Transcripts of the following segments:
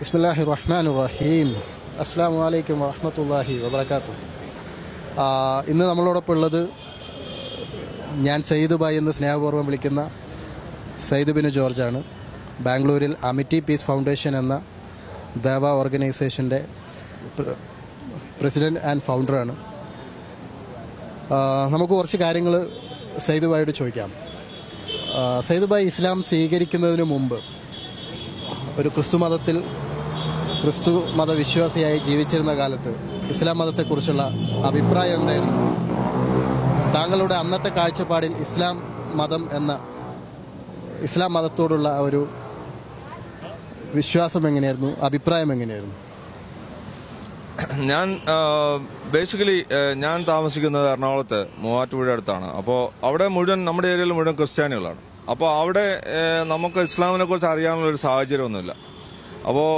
ബിസ്മില്ലാഹി റഹ്മാൻ റഹീം അസ്സാം വലൈക്കും വറഹമത്തല്ലാഹി വബർക്കാത്തു ഇന്ന് നമ്മളോടൊപ്പം ഉള്ളത് ഞാൻ സയ്യിദ് ബായ് എന്ന് സ്നേഹപൂർവം വിളിക്കുന്ന സയ്യിദ് ബിനു ജോർജാണ്. ബാംഗ്ലൂരിൽ അമിറ്റി പീസ് ഫൗണ്ടേഷൻ എന്ന ദേവ ഓർഗനൈസേഷന്റെ പ്രസിഡന്റ് ആൻഡ് ഫൗണ്ടറാണ്. നമുക്ക് കുറച്ച് കാര്യങ്ങൾ സയ്യിദ് ബായോട് ചോദിക്കാം. സയ്യിദ് ബായ് ഇസ്ലാം സ്വീകരിക്കുന്നതിന് മുമ്പ് ഒരു ക്രിസ്തു മതത്തിൽ ക്രിസ്തു മതവിശ്വാസിയായി ജീവിച്ചിരുന്ന കാലത്ത് ഇസ്ലാം മതത്തെക്കുറിച്ചുള്ള അഭിപ്രായം എന്തായിരുന്നു? താങ്കളുടെ അന്നത്തെ കാഴ്ചപ്പാടിൽ ഇസ്ലാം മതം എന്ന ഇസ്ലാം മതത്തോടുള്ള ഒരു വിശ്വാസം എങ്ങനെയായിരുന്നു? അഭിപ്രായം എങ്ങനെയായിരുന്നു? ഞാൻ ബേസിക്കലി ഞാൻ താമസിക്കുന്നത് എറണാകുളത്ത് മൂവാറ്റുപുഴ അടുത്താണ്. അപ്പോൾ അവിടെ മുഴുവൻ നമ്മുടെ ഏരിയയിൽ മുഴുവൻ ക്രിസ്ത്യാനികളാണ്. അപ്പോൾ അവിടെ നമുക്ക് ഇസ്ലാമിനെ കുറിച്ച് അറിയാനുള്ള ഒരു സാഹചര്യമൊന്നുമില്ല. അപ്പോൾ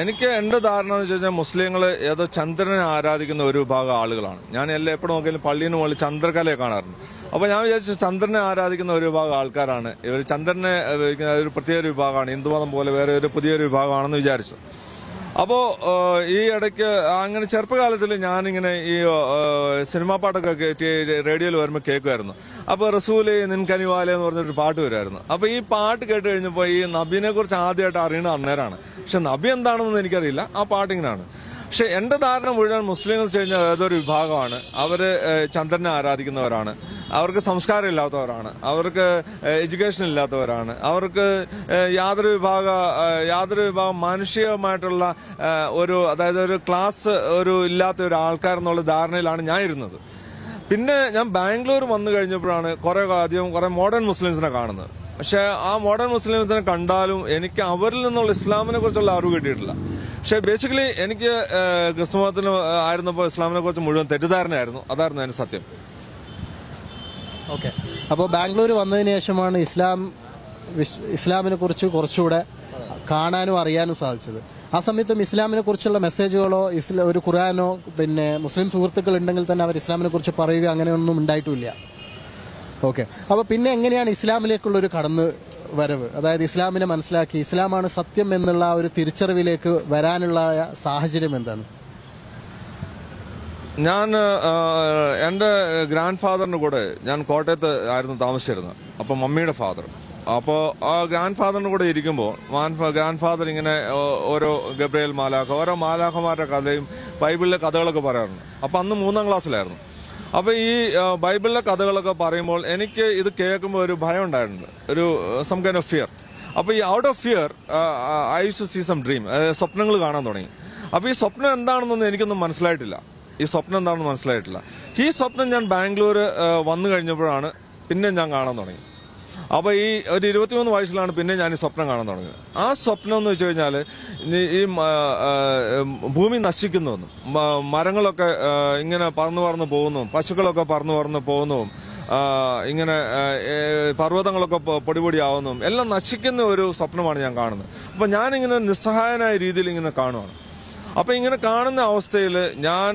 എനിക്ക് എന്റെ ധാരണ എന്ന് വെച്ച് കഴിഞ്ഞാൽ മുസ്ലിങ്ങൾ ഏതോ ചന്ദ്രനെ ആരാധിക്കുന്ന ഒരു വിഭാഗം ആളുകളാണ്. ഞാൻ എല്ലാം എപ്പോഴും നോക്കിയാലും പള്ളിന് മുകളിൽ ചന്ദ്രകലയെ കാണാറുണ്ട്. അപ്പോൾ ഞാൻ വിചാരിച്ചു ചന്ദ്രനെ ആരാധിക്കുന്ന ഒരു വിഭാഗം ആൾക്കാരാണ്. ഇവർ ചന്ദ്രനെ ഒരു പ്രത്യേക വിഭാഗമാണ്. ഹിന്ദുമതം പോലെ വേറെ ഒരു പുതിയൊരു വിഭാഗമാണെന്ന് വിചാരിച്ചു. അപ്പോ ഈ ഇടയ്ക്ക് അങ്ങനെ ചെറുപ്പകാലത്തിൽ ഞാനിങ്ങനെ ഈ സിനിമാ പാട്ടൊക്കെ കേട്ട് റേഡിയോയിൽ വരുമ്പോൾ കേൾക്കുമായിരുന്നു അപ്പോൾ റസൂൽ നിൻകനിവാല എന്ന് പറഞ്ഞൊരു പാട്ട് വരുമായിരുന്നു അപ്പോൾ ഈ പാട്ട് കേട്ട് കഴിഞ്ഞപ്പോൾ ഈ നബിനെ കുറിച്ച് ആദ്യമായിട്ട് അറിയണ അന്നേരമാണ് പക്ഷെ നബി എന്താണെന്ന് എനിക്കറിയില്ല. ആ പാട്ട് പക്ഷെ എന്റെ ധാരണ മുഴുവൻ മുസ്ലിം കഴിഞ്ഞാൽ ഏതൊരു വിഭാഗമാണ് അവർ ചന്ദ്രനെ ആരാധിക്കുന്നവരാണ്. അവർക്ക് സംസ്കാരം ഇല്ലാത്തവരാണ്. അവർക്ക് എഡ്യൂക്കേഷൻ ഇല്ലാത്തവരാണ്. അവർക്ക് യാതൊരു വിഭാഗ യാതൊരു വിഭാഗം മാനുഷികമായിട്ടുള്ള ഒരു അതായത് ഒരു ക്ലാസ് ഒരു ഇല്ലാത്ത ഒരു ആൾക്കാരെന്നുള്ള ധാരണയിലാണ് ഞാൻ ഇരുന്നത്. പിന്നെ ഞാൻ ബാംഗ്ലൂർ വന്നു കഴിഞ്ഞപ്പോഴാണ് കുറെ അധികം കുറെ മോഡേൺ മുസ്ലിംസിനെ കാണുന്നത്. പക്ഷെ ആ മോഡേൺ മുസ്ലിംസിനെ കണ്ടാലും എനിക്ക് അവരിൽ നിന്നുള്ള ഇസ്ലാമിനെ കുറിച്ചുള്ള അറിവ് കിട്ടിയിട്ടില്ല. പക്ഷെ ബേസിക്കലി എനിക്ക് ക്രിസ്തുമതത്തിന് ആയിരുന്നപ്പോൾ ഇസ്ലാമിനെ കുറിച്ച് മുഴുവൻ തെറ്റിദ്ധാരണയായിരുന്നു. അതായിരുന്നു അതിന്റെ സത്യം. ഓക്കെ. അപ്പോൾ ബാംഗ്ലൂർ വന്നതിന് ശേഷമാണ് ഇസ്ലാം ഇസ്ലാമിനെ കുറിച്ച് കുറച്ചുകൂടെ കാണാനും അറിയാനും സാധിച്ചത്. ആ സമയത്തും ഇസ്ലാമിനെ കുറിച്ചുള്ള മെസ്സേജുകളോ ഇസ്ലാ ഒരു ഖുറാനോ പിന്നെ മുസ്ലിം സുഹൃത്തുക്കൾ ഉണ്ടെങ്കിൽ തന്നെ അവർ ഇസ്ലാമിനെ കുറിച്ച് പറയുക അങ്ങനെയൊന്നും ഉണ്ടായിട്ടില്ല. ഓക്കെ. അപ്പോൾ പിന്നെ എങ്ങനെയാണ് ഇസ്ലാമിലേക്കുള്ള ഒരു കടന്ന് വരവ്? അതായത് ഇസ്ലാമിനെ മനസ്സിലാക്കി ഇസ്ലാമാണ് സത്യം എന്നുള്ള ഒരു തിരിച്ചറിവിലേക്ക് വരാനുള്ള സാഹചര്യം എന്താണ്? ഞാൻ എന്റെ ഗ്രാൻഡ് ഫാദറിന്റെ കൂടെ ഞാൻ കോട്ടയത്ത് ആയിരുന്നു താമസിച്ചിരുന്നത്. അപ്പോൾ മമ്മിയുടെ ഫാദർ അപ്പോൾ ആ ഗ്രാൻഡ് ഫാദറിന്റെ കൂടെ ഇരിക്കുമ്പോൾ ഗ്രാൻഡ് ഫാദർ ഇങ്ങനെ ഓരോ ഗബ്രയേൽ മാലാഖ ഓരോ മാലാഖമാരുടെ കഥയും ബൈബിളിലെ കഥകളൊക്കെ പറയാറുണ്ട്. അപ്പോൾ അന്ന് മൂന്നാം ക്ലാസ്സിലായിരുന്നു. അപ്പോൾ ഈ ബൈബിളിലെ കഥകളൊക്കെ പറയുമ്പോൾ എനിക്ക് ഇത് കേൾക്കുമ്പോൾ ഒരു ഭയം ഉണ്ടായിട്ടുണ്ട്. ഒരു സം കൈൻഡ് ഓഫ് ഫിയർ അപ്പോൾ ഈ out of fear I to see some dream സ്വപ്നങ്ങൾ കാണാൻ തുടങ്ങി. അപ്പോൾ ഈ സ്വപ്നം എന്താണെന്നൊന്നും എനിക്കൊന്നും മനസ്സിലായിട്ടില്ല. ഈ സ്വപ്നം എന്താണെന്ന് മനസ്സിലായിട്ടില്ല. ഈ സ്വപ്നം ഞാൻ ബാംഗ്ലൂർ വന്നു കഴിഞ്ഞപ്പോഴാണ് പിന്നെ ഞാൻ കാണാൻ തുടങ്ങി. അപ്പോൾ ഈ ഒരു ഇരുപത്തിമൂന്ന് വയസ്സിലാണ് പിന്നെ ഞാൻ ഈ സ്വപ്നം കാണാൻ തുടങ്ങിയത്. ആ സ്വപ്നം എന്ന് വെച്ച് കഴിഞ്ഞാൽ ഈ ഭൂമി നശിക്കുന്നുവെന്നും മരങ്ങളൊക്കെ ഇങ്ങനെ പറന്നു പറന്ന് പോകുന്നു പശുക്കളൊക്കെ പറന്നു പറന്ന് പോകുന്നു ഇങ്ങനെ പർവതങ്ങളൊക്കെ പൊടിപൊടിയാവുന്നതും പൊടിപൊടിയാവുന്നു എല്ലാം നശിക്കുന്ന ഒരു സ്വപ്നമാണ് ഞാൻ കാണുന്നത്. അപ്പൊ ഞാനിങ്ങനെ നിസ്സഹായനായ രീതിയിൽ ഇങ്ങനെ കാണുവാണ്. അപ്പൊ ഇങ്ങനെ കാണുന്ന അവസ്ഥയിൽ ഞാൻ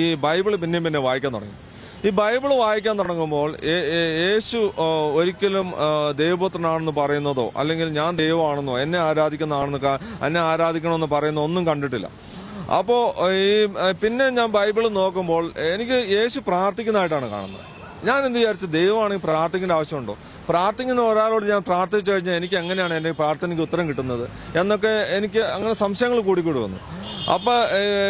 ഈ ബൈബിൾ പിന്നെയും പിന്നെ വായിക്കാൻ തുടങ്ങി. ഈ ബൈബിൾ വായിക്കാൻ തുടങ്ങുമ്പോൾ യേശു ഒരിക്കലും ദൈവപുത്രനാണെന്ന് പറയുന്നതോ അല്ലെങ്കിൽ ഞാൻ ദൈവമാണെന്നോ എന്നെ ആരാധിക്കുന്നതാണെന്ന് എന്നെ ആരാധിക്കണമെന്ന് പറയുന്ന ഒന്നും കണ്ടിട്ടില്ല. അപ്പോൾ ഈ പിന്നെ ഞാൻ ബൈബിൾ നോക്കുമ്പോൾ എനിക്ക് യേശു പ്രാർത്ഥിക്കുന്നതായിട്ടാണ് കാണുന്നത്. ഞാൻ എന്ത് വിചാരിച്ചു? ദൈവമാണെങ്കിൽ പ്രാർത്ഥിക്കേണ്ട ആവശ്യമുണ്ടോ? പ്രാർത്ഥിക്കുന്ന ഒരാളോട് ഞാൻ പ്രാർത്ഥിച്ചു കഴിഞ്ഞാൽ എനിക്ക് എങ്ങനെയാണ് എന്റെ പ്രാർത്ഥനയ്ക്ക് ഉത്തരം കിട്ടുന്നത് എന്നൊക്കെ എനിക്ക് അങ്ങനെ സംശയങ്ങൾ കൂടിക്കൂടി വന്നു. അപ്പൊ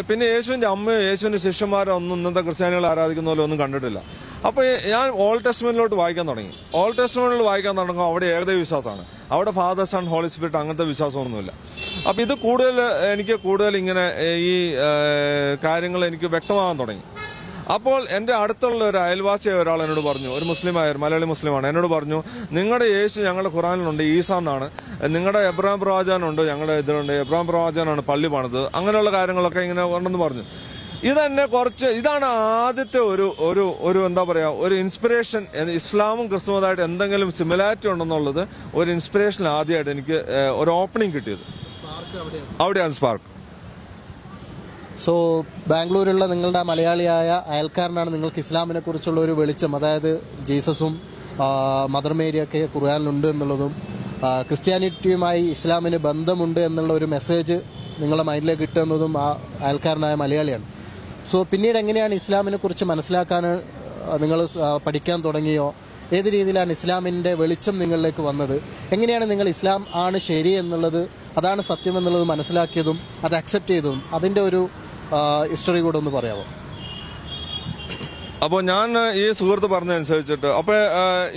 പിന്നെ യേശുവിന്റെ അമ്മയോ യേശുവിന്റെ ശിഷ്യന്മാരോ ഒന്നും ഇന്നത്തെ ക്രിസ്ത്യാനികൾ ആരാധിക്കുന്ന പോലെ ഒന്നും കണ്ടിട്ടില്ല. അപ്പൊ ഞാൻ ഓൾഡ് ടെസ്റ്റ്മെന്റിലോട്ട് വായിക്കാൻ തുടങ്ങി. ഓൾഡ് ടെസ്റ്റ്മെന്റിൽ വായിക്കാൻ തുടങ്ങുമ്പോൾ അവിടെ ഏകദൈവ വിശ്വാസമാണ്. അവിടെ ഫാദർ സൺ ഹോളി സ്പിരിറ്റ് അങ്ങനത്തെ വിശ്വാസമൊന്നുമില്ല. അപ്പൊ ഇത് കൂടുതൽ എനിക്ക് കൂടുതൽ ഇങ്ങനെ ഈ കാര്യങ്ങൾ എനിക്ക് വ്യക്തമാകാൻ തുടങ്ങി. അപ്പോൾ എന്റെ അടുത്തുള്ള ഒരു അയൽവാസിയായ ഒരാൾ എന്നോട് പറഞ്ഞു ഒരു മുസ്ലിമായ ഒരു മലയാളി മുസ്ലിമാണ്. എന്നോട് പറഞ്ഞു നിങ്ങളുടെ യേശു ഞങ്ങളുടെ ഖുറാനിലുണ്ട് ഈസ എന്നാണ് നിങ്ങളുടെ എബ്രാം പ്രവാചനുണ്ട് ഞങ്ങളുടെ ഇതിലുണ്ട് എബ്രാം പ്രവാചനാണ് പള്ളി പണിത് അങ്ങനെയുള്ള കാര്യങ്ങളൊക്കെ ഇങ്ങനെ ഉണ്ടെന്ന് പറഞ്ഞു. ഇതെന്നെ കുറച്ച് ഇതാണ് ആദ്യത്തെ ഒരു ഒരു ഒരു എന്താ പറയാ ഒരു ഇൻസ്പിറേഷൻ ഇസ്ലാമും ക്രിസ്തുമതായിട്ട് എന്തെങ്കിലും സിമിലാരിറ്റി ഉണ്ടെന്നുള്ളത് ഒരു ഇൻസ്പിറേഷൻ ആദ്യമായിട്ട് എനിക്ക് ഒരു ഓപ്പണിംഗ് കിട്ടിയത്. അവിടെയാണ് സ്പാർക്ക് സോ ബാംഗ്ലൂരിലുള്ള നിങ്ങളുടെ മലയാളിയായ അയൽക്കാരനാണ് നിങ്ങൾക്ക് ഇസ്ലാമിനെ കുറിച്ചുള്ള ഒരു വെളിച്ചം. അതായത് ജീസസും മദർ മേരിയൊക്കെ ഖുർആാനിലുണ്ട് എന്നുള്ളതും ക്രിസ്ത്യാനിറ്റിയുമായി ഇസ്ലാമിന് ബന്ധമുണ്ട് എന്നുള്ള ഒരു മെസ്സേജ് നിങ്ങളുടെ മൈൻഡിലേക്ക് കിട്ടുന്നതും ആ അയൽക്കാരനായ മലയാളിയാണ്. സോ പിന്നീട് എങ്ങനെയാണ് ഇസ്ലാമിനെ കുറിച്ച് മനസ്സിലാക്കാൻ നിങ്ങൾ പഠിക്കാൻ തുടങ്ങിയോ? ഏത് രീതിയിലാണ് ഇസ്ലാമിന്റെ വെളിച്ചം നിങ്ങളിലേക്ക് വന്നത്? എങ്ങനെയാണ് നിങ്ങൾ ഇസ്ലാം ആണ് ശരി എന്നുള്ളത് അതാണ് സത്യം എന്നുള്ളത് മനസ്സിലാക്കിയതും അത് അക്സെപ്റ്റ് ചെയ്തതും അതിന്റെ ഒരു ഹിസ്റ്ററി കൂടെ ഒന്ന് പറയാമോ? അപ്പോൾ ഞാൻ ഈ സുഹൃത്ത് പറഞ്ഞതനുസരിച്ചിട്ട് അപ്പോൾ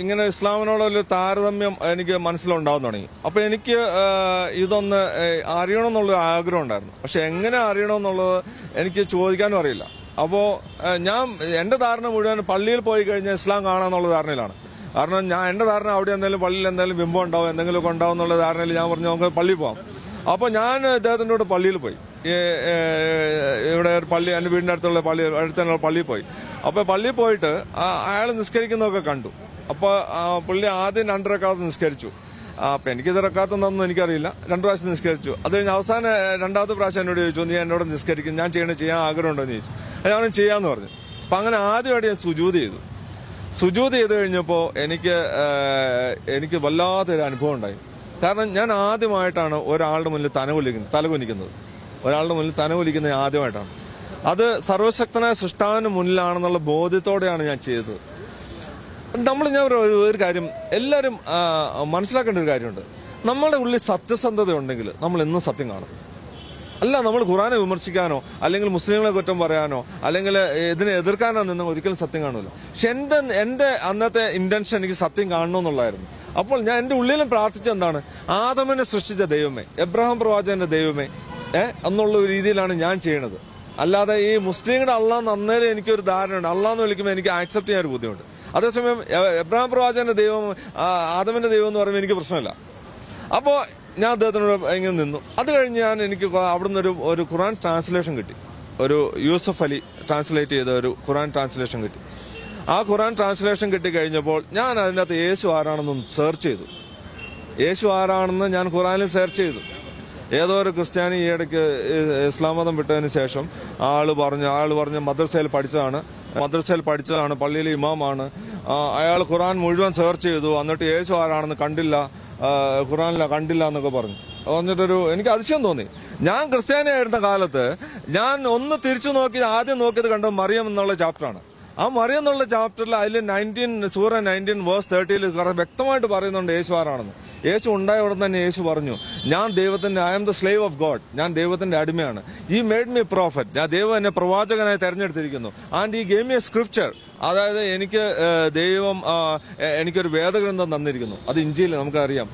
ഇങ്ങനെ ഇസ്ലാമിനോടൊരു താരതമ്യം എനിക്ക് മനസ്സിലുണ്ടാവും തുടങ്ങി. അപ്പോൾ എനിക്ക് ഇതൊന്ന് അറിയണമെന്നുള്ള ആഗ്രഹം ഉണ്ടായിരുന്നു. പക്ഷെ എങ്ങനെ അറിയണമെന്നുള്ളത് എനിക്ക് ചോദിക്കാനും അറിയില്ല. അപ്പോൾ ഞാൻ എന്റെ ധാരണ മുഴുവൻ പള്ളിയിൽ പോയി കഴിഞ്ഞാൽ ഇസ്ലാം കാണാമെന്നുള്ള ധാരണയിലാണ്. കാരണം ഞാൻ എന്റെ ധാരണ അവിടെ എന്തെങ്കിലും പള്ളിയിൽ എന്തെങ്കിലും ബിംബം ഉണ്ടാവും എന്തെങ്കിലുമൊക്കെ ഉണ്ടാവും എന്നുള്ള ധാരണയിൽ ഞാൻ പറഞ്ഞു നമുക്ക് പള്ളിയിൽ പോകാം അപ്പോൾ ഞാൻ ഇദ്ദേഹത്തിന്റെ പള്ളിയിൽ പോയി. ഇവിടെ പള്ളി എന്റെ വീടിന്റെ അടുത്തുള്ള പള്ളി അടുത്തുള്ള പള്ളിയിൽ പോയി. അപ്പോൾ പള്ളിയിൽ പോയിട്ട് അയാൾ നിസ്കരിക്കുന്നതൊക്കെ കണ്ടു. അപ്പോൾ പുള്ളി ആദ്യം രണ്ടരക്കാലത്ത് നിസ്കരിച്ചു. അപ്പൊ എനിക്കിത് റക്കാത്തെന്നൊന്നും എനിക്കറിയില്ല. രണ്ടു പ്രാവശ്യം നിസ്കരിച്ചു. അത് കഴിഞ്ഞ് അവസാന രണ്ടാമത്തെ പ്രാവശ്യം എന്നോട് ചോദിച്ചു നീ എന്നോട് നിസ്കരിക്കും? ഞാൻ ചെയ്യണത് ചെയ്യാൻ ആഗ്രഹമുണ്ടോ? എന്ന് ചോദിച്ചു. അത് ഞാൻ ചെയ്യാന്ന് പറഞ്ഞു. അപ്പൊ അങ്ങനെ ആദ്യമായിട്ട് ഞാൻ സുജൂത് ചെയ്തു. സുജൂത് ചെയ്ത് കഴിഞ്ഞപ്പോൾ എനിക്ക് എനിക്ക് വല്ലാത്തൊരു അനുഭവം ഉണ്ടായി. കാരണം ഞാൻ ആദ്യമായിട്ടാണ് ഒരാളുടെ മുന്നിൽ തനകുലിക്കുന്നത് തലകുനിക്കുന്നത്. ഒരാളുടെ മുന്നിൽ തനകുലിക്കുന്നത് ആദ്യമായിട്ടാണ്. അത് സർവശക്തനായ സൃഷ്ടാവിന് മുന്നിലാണെന്നുള്ള ബോധ്യത്തോടെയാണ് ഞാൻ ചെയ്തത്. നമ്മൾ ഞാൻ ഒരു ഒരു കാര്യം എല്ലാവരും മനസ്സിലാക്കേണ്ട ഒരു കാര്യമുണ്ട്. നമ്മുടെ ഉള്ളിൽ സത്യസന്ധത ഉണ്ടെങ്കിൽ നമ്മൾ എന്നും സത്യം കാണും. അല്ല നമ്മൾ ഖുറാനെ വിമർശിക്കാനോ അല്ലെങ്കിൽ മുസ്ലിങ്ങളെ കുറ്റം പറയാനോ അല്ലെങ്കിൽ ഇതിനെ എതിർക്കാനോ നിന്ന് ഒരിക്കലും സത്യം കാണുമല്ലോ പക്ഷെ എന്റെ അന്നത്തെ ഇന്റൻഷൻ എനിക്ക് സത്യം കാണണമെന്നുള്ളായിരുന്നു അപ്പോൾ ഞാൻ എന്റെ ഉള്ളിലും പ്രാർത്ഥിച്ച എന്താണ്? ആദമനെ സൃഷ്ടിച്ച ദൈവമേ എബ്രഹാം പ്രവാചകന്റെ ദൈവമേ ഏ? എന്നുള്ള രീതിയിലാണ് ഞാൻ ചെയ്യണത്. അല്ലാതെ ഈ മുസ്ലിങ്ങളുടെ അള്ളാന്ന് അന്നേരം എനിക്കൊരു ധാരണയുണ്ട്. അള്ളാന്ന് വിളിക്കുമ്പോൾ എനിക്ക് ആക്സെപ്റ്റ് ചെയ്യാൻ ഒരു ബുദ്ധിമുട്ട് അതേസമയം എബ്രഹാം പ്രവാചകന്റെ ദൈവം ആദമിന്റെ ദൈവം എന്ന് പറയുമ്പോൾ എനിക്ക് പ്രശ്നമില്ല. അപ്പോൾ ഞാൻ അദ്ദേഹത്തിനോട് ഇങ്ങനെ നിന്നു. അത് കഴിഞ്ഞ് ഞാൻ എനിക്ക് അവിടുന്ന് ഒരു ഒരു ഖുറാൻ ട്രാൻസ്ലേഷൻ കിട്ടി. ഒരു യൂസഫ് അലി ട്രാൻസ്ലേറ്റ് ചെയ്ത ഒരു ഖുറാൻ ട്രാൻസ്ലേഷൻ കിട്ടി. ആ ഖുറാൻ ട്രാൻസ്ലേഷൻ കിട്ടിക്കഴിഞ്ഞപ്പോൾ ഞാൻ അതിനകത്ത് യേശു ആരാണെന്ന് സെർച്ച് ചെയ്തു. യേശു ആരാണെന്ന് ഞാൻ ഖുറാനിൽ സെർച്ച് ചെയ്തു. ഏതോ ഒരു ക്രിസ്ത്യാനി ഈ ഇടയ്ക്ക് ഇസ്ലാം മതം വിട്ടതിന് ശേഷം ആൾ പറഞ്ഞു ആൾ പറഞ്ഞ് മദ്രസയിൽ പഠിച്ചതാണ്. മദ്രസയിൽ പഠിച്ചതാണ് പള്ളിയിലെ ഇമാമാണ്. അയാൾ ഖുറാൻ മുഴുവൻ സെർച്ച് ചെയ്തു. എന്നിട്ട് യേശു ആരാണെന്ന് കണ്ടില്ല. ഖുറാനില്ല ഖുറാനില കണ്ടില്ല എന്നൊക്കെ പറഞ്ഞു. പറഞ്ഞിട്ടൊരു എനിക്ക് അതിശയം തോന്നി. ഞാൻ ക്രിസ്ത്യാനി ആയിരുന്ന കാലത്ത് ഞാൻ ഒന്ന് തിരിച്ചു നോക്കി ആദ്യം നോക്കിയത് കണ്ടത് മറിയം എന്നുള്ള ചാപ്റ്ററാണ് ആ മറിയം എന്നുള്ള ചാപ്റ്ററിൽ അതിൽ നയന്റീൻ സൂറ നയന്റീൻ വേഴ്സ് തേർട്ടിയിൽ വ്യക്തമായിട്ട് പറയുന്നുണ്ട് യേശുവാറാണെന്ന് യേശു ഉണ്ടായ ഉടൻ തന്നെ യേശു പറഞ്ഞു ഞാൻ ദൈവത്തിന്റെ I am the slave of God ഞാൻ ദൈവത്തിന്റെ അടിമയാണ്. ഈ മേഡ് മീ പ്രോഫറ്റ് ഞാൻ ദൈവം എന്നെ പ്രവാചകനായി തെരഞ്ഞെടുത്തിരിക്കുന്നു. And he gave a scripture അതായത് എനിക്ക് ദൈവം എനിക്കൊരു വേദഗ്രന്ഥം തന്നിരിക്കുന്നു. അത് ഇഞ്ചിയിൽ നമുക്കറിയാം.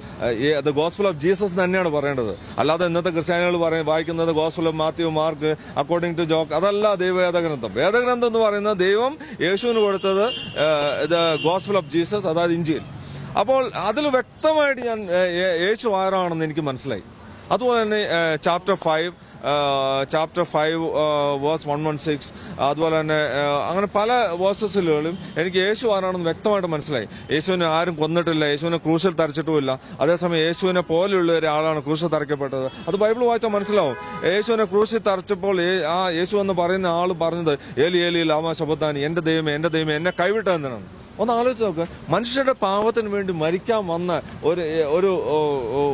ദ ഗോസ്ഫുൾ ഓഫ് ജീസസ് തന്നെയാണ് പറയേണ്ടത്. അല്ലാതെ ഇന്നത്തെ ക്രിസ്ത്യാനികൾ പറയും വായിക്കുന്നത് gospel of Matthew Mark according to jock അതല്ല ദൈവ വേദഗ്രന്ഥം വേദഗ്രന്ഥം എന്ന് പറയുന്നത് ദൈവം യേശുവിന് കൊടുത്തത് ദ ഗോസ്ഫുൾ ഓഫ് ജീസസ് അതായത് ഇഞ്ചിയിൽ. അപ്പോൾ അതിൽ വ്യക്തമായിട്ട് ഞാൻ യേശു ആരാണെന്ന് എനിക്ക് മനസ്സിലായി. അതുപോലെ തന്നെ chapter five chapter five verse one one six അതുപോലെ തന്നെ അങ്ങനെ പല വേഴ്സസിലും എനിക്ക് യേശു ആരാണെന്ന് വ്യക്തമായിട്ട് മനസ്സിലായി. യേശുവിനെ ആരും കൊന്നിട്ടില്ല യേശുവിനെ ക്രൂശിൽ തരച്ചിട്ടുമില്ല. അതേസമയം യേശുവിനെ പോലെയുള്ള ഒരാളാണ് ക്രൂശിൽ തറയ്ക്കപ്പെട്ടത്. അത് ബൈബിൾ വായിച്ചാൽ മനസ്സിലാവും. യേശുവിനെ ക്രൂശിൽ തറച്ചപ്പോൾ ആ യേശു എന്ന് പറയുന്ന ആൾ പറഞ്ഞത് ഏലി ഏലി ലാമ ശബത്താനി എന്റെ ദൈവം എന്റെ ദൈവം എന്നെ കൈവിട്ടെന്നാണ് ഒന്ന് ആലോചിച്ച് നോക്ക്. മനുഷ്യരുടെ പാവത്തിന് വേണ്ടി മരിക്കാൻ വന്ന ഒരു ഒരു